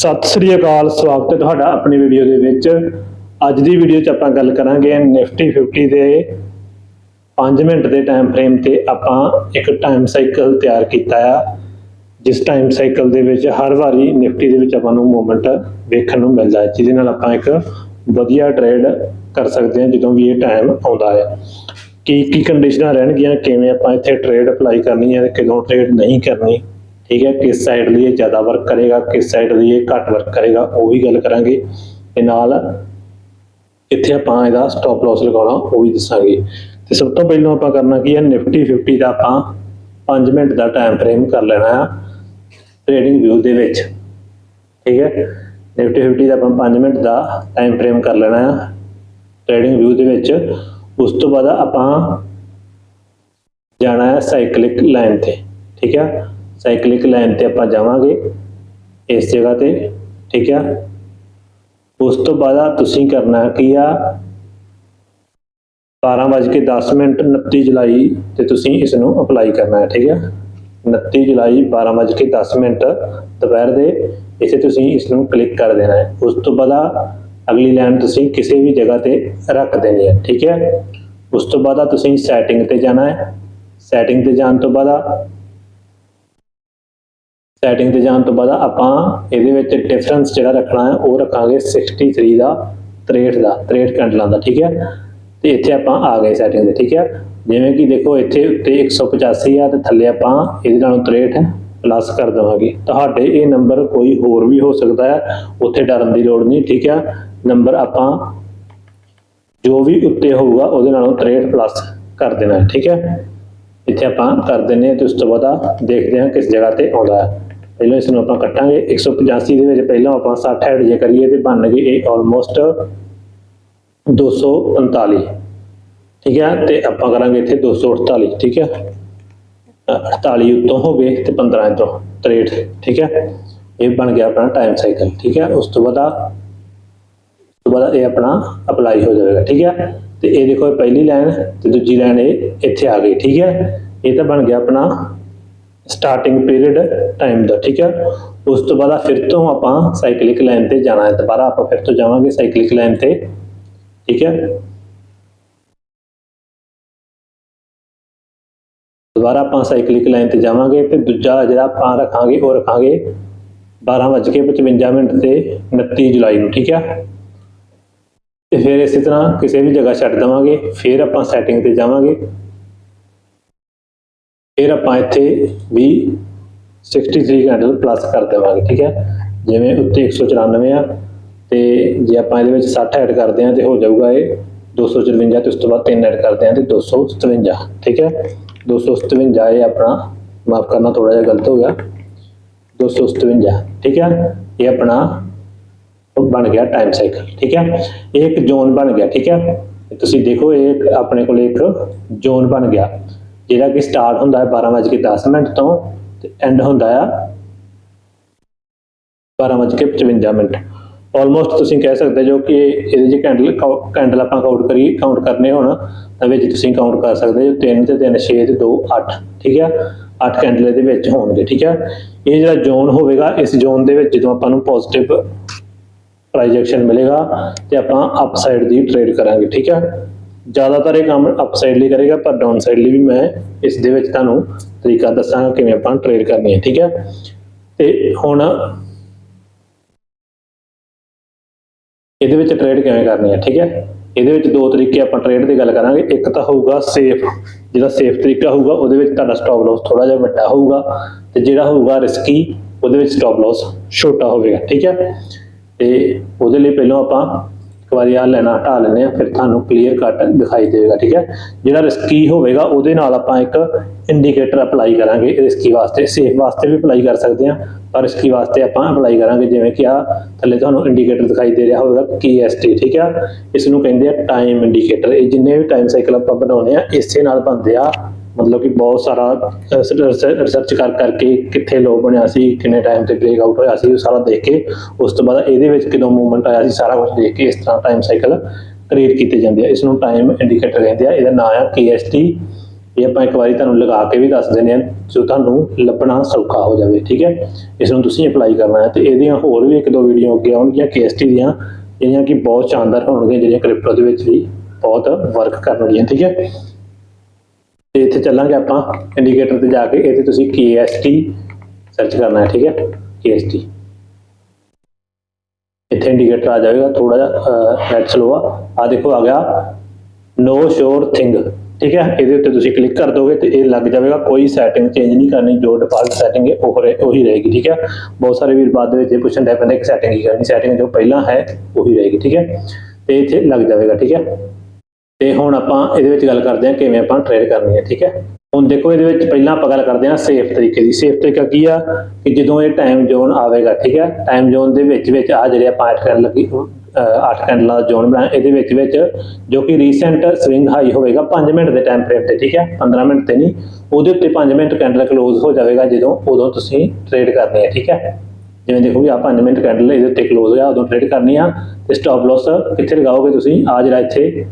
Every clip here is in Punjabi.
ਸਤਿ ਸ੍ਰੀ ਅਕਾਲ, ਸਵਾਗਤ ਹੈ ਤੁਹਾਡਾ ਆਪਣੀ ਵੀਡੀਓ ਦੇ ਵਿੱਚ। ਅੱਜ ਦੀ ਵੀਡੀਓ 'ਚ ਆਪਾਂ ਗੱਲ ਕਰਾਂਗੇ ਨਿਫਟੀ 50 ਦੇ 5 ਮਿੰਟ ਦੇ ਟਾਈਮ ਫਰੇਮ ਤੇ ਆਪਾਂ ਇੱਕ ਟਾਈਮ ਸਾਈਕਲ ਤਿਆਰ ਕੀਤਾ ਆ। ਜਿਸ ਟਾਈਮ ਸਾਈਕਲ ਦੇ ਵਿੱਚ ਹਰ ਵਾਰੀ ਨਿਫਟੀ ਦੇ ਵਿੱਚ ਆਪਾਂ ਨੂੰ ਮੂਵਮੈਂਟ ਵੇਖਣ ਨੂੰ ਮਿਲਦਾ ਹੈ। ਜਿਹਦੇ ਨਾਲ ਆਪਾਂ ਇੱਕ ਵਧੀਆ ਟ੍ਰੇਡ ਕਰ ਸਕਦੇ ਹਾਂ ਜਦੋਂ ਵੀ ਇਹ ਟਾਈਮ ਆਉਂਦਾ ਹੈ। ਕੀ ਕੀ ਕੰਡੀਸ਼ਨਾਂ ਰਹਿਣਗੀਆਂ, ਕਿਵੇਂ ਆਪਾਂ ਇੱਥੇ ਟ੍ਰੇਡ ਅਪਲਾਈ ਕਰਨੀ ਹੈ, ਕਿਦੋਂ ਕਦੋਂ ਟ੍ਰੇਡ ਨਹੀਂ ਕਰਨੀ ਠੀਕ ਹੈ, ਕਿਸ ਸਾਈਡ ਲਈ ਇਹ ਜ਼ਿਆਦਾ ਵਰਕ ਕਰੇਗਾ, ਕਿਸ ਸਾਈਡ ਲਈ ਇਹ ਘੱਟ ਵਰਕ ਕਰੇਗਾ, ਉਹ ਵੀ ਗੱਲ ਕਰਾਂਗੇ। ਤੇ ਨਾਲ ਇੱਥੇ ਆਪਾਂ ਇਹਦਾ ਸਟਾਪ ਲਾਸ ਲਗਾਉਣਾ, ਉਹ ਵੀ ਦੱਸਾਂਗੇ। ਤੇ ਸਭ ਤੋਂ ਪਹਿਲਾਂ ਆਪਾਂ ਕਰਨਾ ਕੀ ਹੈ ਨਿਫਟੀ 50 ਦਾ ਆਪਾਂ 5 ਮਿੰਟ ਦਾ ਟਾਈਮ ਫਰੇਮ ਕਰ ਲੈਣਾ ਆ ਟ੍ਰੇਡਿੰਗ ਵਿਊ ਦੇ ਵਿੱਚ। ਠੀਕ ਹੈ ਨਿਫਟੀ 50 ਦਾ ਆਪਾਂ 5 ਮਿੰਟ ਦਾ ਟਾਈਮ ਫਰੇਮ ਕਰ ਲੈਣਾ ਆ ਟ੍ਰੇਡਿੰਗ ਵਿਊ ਦੇ ਵਿੱਚ। ਉਸ ਤੋਂ ਬਾਅਦ ਆਪਾਂ ਜਾਣਾ ਹੈ ਸਾਈਕਲਿਕ ਲਾਈਨ ਤੇ। ਠੀਕ ਹੈ ਸਾਈਕਲਿਕ ਲਾਈਨ ਤੇ ਆਪਾਂ ਜਾਵਾਂਗੇ ਇਸ ਜਗ੍ਹਾ ਤੇ, ਠੀਕ ਹੈ ਉਸ ਤੋਂ ਬਾਅਦ ਤੁਸੀਂ ਕਰਨਾ ਕੀ ਆ? 12:10 ਮਿੰਟ 29 ਜੁਲਾਈ ਤੇ ਤੁਸੀਂ ਇਸ ਨੂੰ ਅਪਲਾਈ ਕਰਨਾ ਹੈ, ਠੀਕ ਹੈ 29 ਜੁਲਾਈ 12:10 ਮਿੰਟ ਦੁਪਹਿਰ ਦੇ ਇਸੇ ਤੁਸੀਂ ਇਸ ਨੂੰ ਕਲਿੱਕ ਕਰ ਦੇਣਾ ਹੈ। ਉਸ ਤੋਂ ਬਾਅਦ ਅਗਲੀ ਲਾਈਨ ਤੁਸੀਂ ਕਿਸੇ ਵੀ ਜਗ੍ਹਾ ਤੇ ਰੱਖ ਦੇਣੀ ਹੈ, ਠੀਕ ਹੈ ਉਸ ਤੋਂ ਬਾਅਦ ਤੁਸੀਂ ਸੈਟਿੰਗ ਤੇ ਜਾਣਾ ਹੈ। ਸੈਟਿੰਗ ਤੇ ਜਾਣ ਤੋਂ ਬਾਅਦ ਸੈਟਿੰਗ ਤੇ ਜਾਣ ਤੋਂ ਬਾਅਦ ਆਪਾਂ ਇਹਦੇ ਵਿੱਚ ਡਿਫਰੈਂਸ ਜਿਹੜਾ ਰੱਖਣਾ ਹੈ, ਉਹ ਰੱਖਾਂਗੇ 63 ਦਾ 63 ਦਾ 63 ਕੈਂਡਲਾਂ ਦਾ, ਠੀਕ ਹੈ? ਤੇ ਇੱਥੇ ਆਪਾਂ ਆ ਗਏ ਸੈਟਿੰਗ ਤੇ, ਠੀਕ ਹੈ? ਜਿਵੇਂ ਕਿ ਦੇਖੋ, ਇੱਥੇ ਉੱਤੇ 185 ਆ ਤੇ ਥੱਲੇ ਆਪਾਂ ਇਹਦੇ ਨਾਲੋਂ 63 ਪਲੱਸ ਕਰ ਦੇਵਾਂਗੇ। ਤੁਹਾਡੇ ਇਹ ਨੰਬਰ ਕੋਈ ਹੋਰ ਵੀ ਹੋ ਸਕਦਾ ਹੈ, ਉੱਥੇ ਡਰਨ ਦੀ ਲੋੜ ਨਹੀਂ, ਠੀਕ ਹੈ? ਨੰਬਰ ਆਪਾਂ ਜੋ ਵੀ ਉੱਤੇ ਹੋਊਗਾ, ਉਹਦੇ ਨਾਲੋਂ 63 ਪਲੱਸ ਕਰ ਦੇਣਾ ਠੀਕ ਹੈ? ਇੱਥੇ ਆਪਾਂ ਕਰ ਦਿੰਨੇ ਹਾਂ ਤੇ ਉਸ ਤੋਂ ਬਾਅਦ ਦੇਖਦੇ ਹਾਂ ਕਿਸ ਜਗ੍ਹਾ ਤੇ ਆਉਂਦਾ ਹੈ। ਪਹਿਲਾਂ ਇਸ ਨੂੰ ਆਪਾਂ ਕੱਟਾਂਗੇ। 185 ਦੇ ਵਿੱਚ ਪਹਿਲਾਂ ਆਪਾਂ 60 ਐਡ ਜੇ ਕਰੀਏ ਤੇ ਬਣ ਗਏ ਇਹ ਆਲਮੋਸਟ 245 ਠੀਕ ਹੈ ਤੇ ਆਪਾਂ ਕਰਾਂਗੇ ਇੱਥੇ 248 ਠੀਕ ਹੈ ਅ, 48 ਉੱਤੋਂ ਹੋ ਗਏ ਤੇ 15 ਤੋਂ 63 ਠੀਕ ਹੈ ਇਹ ਬਣ ਗਿਆ ਆਪਣਾ ਟਾਈਮ ਸਾਈਕਲ ਠੀਕ ਹੈ ਉਸ ਤੋਂ ਬਾਅਦ ਉਸ ਤੋਂ ਬਾਅਦ ਇਹ ਆਪਣਾ ਅਪਲਾਈ ਹੋ ਜਾਵੇਗਾ। ਠੀਕ ਹੈ ਤੇ ਇਹ ਦੇਖੋ ਇਹ ਪਹਿਲੀ ਲਾਈਨ ਤੇ ਦੂਜੀ ਲਾਈਨ ਇਹ ਇੱਥੇ ਆ ਗਈ। ਠੀਕ ਹੈ ਇਹ ਤਾਂ ਬਣ ਗਿਆ ਆਪਣਾ ਸਟਾਰਟਿੰਗ ਪੀਰੀਅਡ ਟਾਈਮ ਦਾ ਠੀਕ ਹੈ ਉਸ ਤੋਂ ਬਾਅਦ ਆ ਫਿਰ ਤੋਂ ਆਪਾਂ ਸਾਈਕਲਿਕ ਲਾਈਨ ਤੇ ਜਾਣਾ ਹੈ ਦੁਬਾਰਾ ਆਪਾਂ ਫਿਰ ਤੋਂ ਜਾਵਾਂਗੇ ਸਾਈਕਲਿਕ ਲਾਈਨ ਤੇ ਠੀਕ ਹੈ ਦੁਬਾਰਾ ਆਪਾਂ ਸਾਈਕਲਿਕ ਲਾਈਨ ਤੇ ਜਾਵਾਂਗੇ ਤੇ ਦੂਜਾ ਜਿਹੜਾ ਆਪਾਂ ਰੱਖਾਂਗੇ ਉਹ ਰੱਖਾਂਗੇ 12:55 ਮਿੰਟ ਤੇ 29 ਜੁਲਾਈ ਨੂੰ ਠੀਕ ਹੈ ਤੇ ਫਿਰ ਇਸੇ ਤਰ੍ਹਾਂ ਕਿਸੇ ਵੀ ਜਗ੍ਹਾ ਛੱਡ ਦੇਵਾਂਗੇ ਫਿਰ ਆਪਾਂ ਸੈਟਿੰਗ ਤੇ ਜਾਵਾਂਗੇ ਫਿਰ ਆਪਾਂ ਇੱਥੇ ਵੀ 63 ਕੈਂਡਲ ਪਲੱਸ ਕਰ ਦੇਵਾਂਗੇ, ਠੀਕ ਹੈ? ਜਿਵੇਂ ਉੱਤੇ 194 ਆ, ਤੇ ਜੇ ਆਪਾਂ ਇਹਦੇ ਵਿੱਚ 60 ਐਡ ਕਰਦੇ ਹਾਂ ਤੇ ਹੋ ਜਾਊਗਾ ਇਹ 254 ਤੇ ਉਸ ਤੋਂ ਬਾਅਦ 3 ਐਡ ਕਰਦੇ ਹਾਂ ਤੇ 257 ਠੀਕ ਹੈ? 257 ਇਹ ਆਪਣਾ, ਮਾਫ ਕਰਨਾ ਥੋੜਾ ਜਿਹਾ ਗਲਤ ਹੋ ਗਿਆ। 257 ਠੀਕ ਹੈ? ਇਹ ਆਪਣਾ ਬਣ ਗਿਆ ਟਾਈਮ ਸਾਈਕਲ ਠੀਕ ਹੈ? ਇਹ ਇੱਕ ਜ਼ੋਨ ਬਣ ਗਿਆ, ਠੀਕ ਹੈ? ਤੁਸੀਂ ਦੇਖੋ, ਇਹ ਆਪਣੇ ਕੋਲ ਇੱਕ ਜ਼ੋਨ ਬਣ ਗਿਆ। ਜਿਹੜਾ ਕਿ ਸਟਾਰਟ ਹੁੰਦਾ ਹੈ 12:10 ਮਿੰਟ ਤੋਂ ਤੇ ਐਂਡ ਹੁੰਦਾ ਆ 12:55 ਮਿੰਟ। ਆਲਮੋਸਟ ਤੁਸੀਂ ਕਹਿ ਸਕਦੇ ਜੋ ਕਿ ਇਹਦੇ ਜੇ ਕੈਂਡਲ ਕੈਂਡਲ ਆਪਾਂ ਕਾਊਂਟ ਕਰੀਏ ਕਾਊਂਟ ਕਰਨੇ ਹੋਣ, ਤਾਂ ਵਿੱਚ ਤੁਸੀਂ ਕਾਊਂਟ ਕਰ ਸਕਦੇ ਹੋ 3 ਤੇ 3 6 ਤੇ 2 8 ਠੀਕ ਹੈ 8 ਕੈਂਡਲ ਇਹਦੇ ਵਿੱਚ ਹੋਣਗੇ, ਠੀਕ ਹੈ ਇਹ ਜਿਹੜਾ ਜ਼ੋਨ ਹੋਵੇਗਾ, ਇਸ ਜ਼ੋਨ ਦੇ ਵਿੱਚ ਜਦੋਂ ਆਪਾਂ ਨੂੰ ਪੋਜ਼ਿਟਿਵ ਪ੍ਰਾਈਸ ਮਿਲੇਗਾ ਤੇ ਆਪਾਂ ਅਪ ਸਾਈਡ ਦੀ ਟ੍ਰੇਡ ਕਰਾਂਗੇ, ਠੀਕ ਹੈ ਜ਼ਿਆਦਾਤਰ ਇਹ ਕੰਮ ਅਪ ਸਾਈਡ ਲਈ ਕਰੇਗਾ, ਪਰ ਡਾਊਨ ਸਾਈਡ ਲਈ ਵੀ ਮੈਂ ਇਸ ਦੇ ਵਿੱਚ ਤੁਹਾਨੂੰ ਤਰੀਕਾ ਦੱਸਾਂਗਾ ਕਿਵੇਂ ਆਪਾਂ ਟ੍ਰੇਡ ਕਰਨੀ ਹੈ, ਠੀਕ ਹੈ? ਤੇ ਹੁਣ ਇਹਦੇ ਵਿੱਚ ਟ੍ਰੇਡ ਕਿਵੇਂ ਕਰਨੀ ਹੈ, ਠੀਕ ਹੈ? ਇਹਦੇ ਵਿੱਚ ਦੋ ਤਰੀਕੇ ਆਪਾਂ ਟ੍ਰੇਡ ਦੀ ਗੱਲ ਕਰਾਂਗੇ। ਇੱਕ ਤਾਂ ਹੋਊਗਾ ਸੇਫ ਜਿਹੜਾ ਸੇਫ ਤਰੀਕਾ ਹੋਊਗਾ, ਉਹਦੇ ਵਿੱਚ ਤੁਹਾਡਾ ਸਟਾਪ ਲਾਸ ਥੋੜਾ ਜਿਹਾ ਵੱਡਾ ਹੋਊਗਾ ਤੇ ਜਿਹੜਾ ਹੋਊਗਾ ਰਿਸਕੀ ਉਹਦੇ ਵਿੱਚ ਸਟਾਪ ਲਾਸ ਛੋਟਾ ਹੋਵੇਗਾ, ਠੀਕ ਹੈ? ਤੇ ਉਹਦੇ ਲਈ ਪਹਿਲਾਂ ਆਪਾਂ ਇੱਕ ਵਾਰੀ ਆ ਲੈਣਾ, ਹਟਾ ਲੈਂਦੇ ਆ ਫਿਰ ਤੁਹਾਨੂੰ ਕਲੀਅਰ ਕੱਟ ਦਿਖਾਈ ਦੇਵੇਗਾ, ਠੀਕ ਹੈ? ਜਿਹੜਾ ਰਿਸਕੀ ਹੋਵੇਗਾ, ਉਹਦੇ ਨਾਲ ਆਪਾਂ ਇੱਕ ਇੰਡੀਕੇਟਰ ਅਪਲਾਈ ਕਰਾਂਗੇ ਰਿਸਕੀ ਵਾਸਤੇ ਸੇਫ ਵਾਸਤੇ ਵੀ ਅਪਲਾਈ ਕਰ ਸਕਦੇ ਹਾਂ, ਪਰ ਰਿਸਕੀ ਵਾਸਤੇ ਆਪਾਂ ਅਪਲਾਈ ਕਰਾਂਗੇ, ਜਿਵੇਂ ਕਿ ਆ ਥੱਲੇ ਤੁਹਾਨੂੰ ਇੰਡੀਕੇਟਰ ਦਿਖਾਈ ਦੇ ਰਿਹਾ ਹੋਵੇਗਾ KST ਠੀਕ ਆ ਇਸ ਨੂੰ ਕਹਿੰਦੇ ਆ ਟਾਈਮ ਇੰਡੀਕੇਟਰ ਇਹ ਜਿੰਨੇ ਵੀ ਟਾਈਮ ਸਾਈਕਲ ਆਪਾਂ ਬਣਾਉਨੇ ਆ ਇਸੇ ਨਾਲ ਬਣਦੇ ਆ ਮਤਲਬ ਕਿ ਬਹੁਤ ਸਾਰਾ ਰਿਸਰਚ ਕਰ, ਕਰਕੇ ਕਿੱਥੇ ਲੋ ਬਣਿਆ ਸੀ, ਕਿੰਨੇ ਟਾਈਮ ਤੇ ਬ੍ਰੇਕ ਆਊਟ ਹੋਇਆ ਸੀ, ਉਹ ਸਾਰਾ ਦੇਖ ਕੇ, ਉਸ ਤੋਂ ਬਾਅਦ ਇਹਦੇ ਵਿੱਚ ਕਿਦੋਂ ਮੂਵਮੈਂਟ ਆਇਆ ਸੀ, ਸਾਰਾ ਕੁਝ ਦੇਖ ਕੇ ਇਸ ਤਰ੍ਹਾਂ ਟਾਈਮ ਸਾਈਕਲ ਕ੍ਰੀਏਟ ਕੀਤੇ ਜਾਂਦੇ ਆ। ਇਸ ਨੂੰ ਟਾਈਮ ਇੰਡੀਕੇਟਰ ਕਹਿੰਦੇ ਆ। ਇਹਦਾ ਨਾਮ ਆ KST ਇਹ ਆਪਾਂ ਇੱਕ ਵਾਰੀ ਤੁਹਾਨੂੰ ਲਗਾ ਕੇ ਵੀ ਦੱਸ ਦਿੰਦੇ ਹਾਂ ਜੋ ਤੁਹਾਨੂੰ ਲੱਭਣਾ ਸੌਖਾ ਹੋ ਜਾਵੇ, ਠੀਕ ਹੈ? ਇਸ ਨੂੰ ਤੁਸੀਂ ਅਪਲਾਈ ਕਰਨਾ ਹੈ। ਤੇ ਇਹਦੀਆਂ ਹੋਰ ਵੀ ਇੱਕ ਦੋ ਵੀਡੀਓ ਅੱਗੇ ਆਉਣਗੀਆਂ KST ਦੀਆਂ, ਜਿਹੜੀਆਂ ਕਿ ਬਹੁਤ ਸ਼ਾਨਦਾਰ ਹੋਣਗੀਆਂ, ਜਿਹੜੀਆਂ ਕ੍ਰਿਪਟੋ ਦੇ ਵਿੱਚ ਵੀ ਬਹੁਤ ਵਰਕ ਕਰਨ ਵਾਲੀਆਂ ਠੀਕ ਹੈ? ਤੇ ਇੱਥੇ ਚੱਲਾਂਗੇ ਆਪਾਂ ਇੰਡੀਕੇਟਰ ਤੇ ਜਾ ਕੇ, ਇੱਥੇ ਤੁਸੀਂ KST ਸਰਚ ਕਰਨਾ ਹੈ, ਠੀਕ ਹੈ? KST ਇੱਥੇ ਇੰਡੀਕੇਟਰ ਆ ਜਾਏਗਾ ਥੋੜਾ ਜਿਹਾ ਨੈਟ ਸਲੋ ਆ। ਆ ਦੇਖੋ, ਆ ਗਿਆ ਨੋ ਸ਼ੋਰ ਥਿੰਗ ਠੀਕ ਹੈ? ਇਹਦੇ ਉੱਤੇ ਤੁਸੀਂ ਕਲਿੱਕ ਕਰ ਦੋਗੇ ਤੇ ਇਹ ਲੱਗ ਜਾਵੇਗਾ, ਕੋਈ ਸੈਟਿੰਗ ਚੇਂਜ ਨਹੀਂ ਕਰਨੀ, ਜੋ ਡਿਫਾਲਟ ਸੈਟਿੰਗ ਹੈ, ਉਹ ਰਹੇ- ਉਹੀ ਰਹੇਗੀ, ਠੀਕ ਹੈ? ਬਹੁਤ ਸਾਰੇ ਵੀਰ ਬਾਅਦ ਦੇ ਵਿੱਚ ਇਹ ਪੁੱਛਣ ਦੇ ਪੈਂਦੇ ਕਿ ਸੈਟਿੰਗ ਕੀ ਕਰਨੀ ਸੈਟਿੰਗ ਜੋ ਪਹਿਲਾਂ ਹੈ, ਉਹੀ ਰਹੇਗੀ, ਠੀਕ ਹੈ? ਤੇ ਇੱਥੇ ਲੱਗ ਜਾਵੇਗਾ, ਠੀਕ ਹੈ? ਤੇ ਹੁਣ ਆਪਾਂ ਇਹਦੇ ਵਿੱਚ ਗੱਲ ਕਰਦੇ ਹਾਂ ਕਿਵੇਂ ਆਪਾਂ ਟ੍ਰੇਡ ਕਰਨੀ ਹੈ, ਠੀਕ ਹੈ? ਹੁਣ ਦੇਖੋ ਇਹਦੇ ਵਿੱਚ ਪਹਿਲਾਂ ਆਪਾਂ ਗੱਲ ਕਰਦੇ ਹਾਂ ਸੇਫ ਤਰੀਕੇ ਦੀ। ਸੇਫ ਤਰੀਕਾ ਕੀ ਆ? ਕਿ ਜਦੋਂ ਇਹ ਟਾਈਮ ਜ਼ੋਨ ਆਵੇਗਾ, ਠੀਕ ਹੈ? ਟਾਈਮ ਜ਼ੋਨ ਦੇ ਵਿੱਚ ਵਿੱਚ ਆ ਜਿਹੜੇ ਆਪਾਂ ਐਡ ਕਰਨ ਲੱਗੀ 8 ਕੈਂਡਲਾਂ ਦਾ ਜ਼ੋਨ ਬਣਾਇਆ, ਇਹਦੇ ਵਿੱਚ ਵਿੱਚ ਜੋ ਕਿ ਰੀਸੈਂਟ ਸਵਿੰਗ ਹਾਈ ਹੋਵੇਗਾ 5 ਮਿੰਟ ਦੇ ਟਾਈਮ ਫਰੇਮ ਤੇ, ਠੀਕ ਹੈ? 15 ਮਿੰਟ ਤੇ ਨਹੀਂ, ਉਹਦੇ ਉੱਤੇ 5 ਮਿੰਟ ਕੈਂਡਲ ਕਲੋਜ਼ ਹੋ ਜਾਵੇਗਾ ਜਦੋਂ ਉਦੋਂ ਤੁਸੀਂ ਟ੍ਰੇਡ ਕਰਨੀ ਹੈ, ਠੀਕ ਹੈ? ਜਿਵੇਂ ਦੇਖੋ ਵੀ ਆ 5 ਮਿੰਟ ਕੈਂਡਲ ਇਹਦੇ ਉੱਤੇ ਕਲੋਜ਼ ਹੋਇਆ, ਉਦੋਂ ਟ੍ਰੇਡ ਕਰਨੀ ਆ ਤੇ ਸਟਾਪ ਲਾਸ ਕਿੱਥੇ ਲਗਾਓਗੇ ਤੁਸੀਂ? ਆ ਜਿਹੜਾ ਇੱਥੇ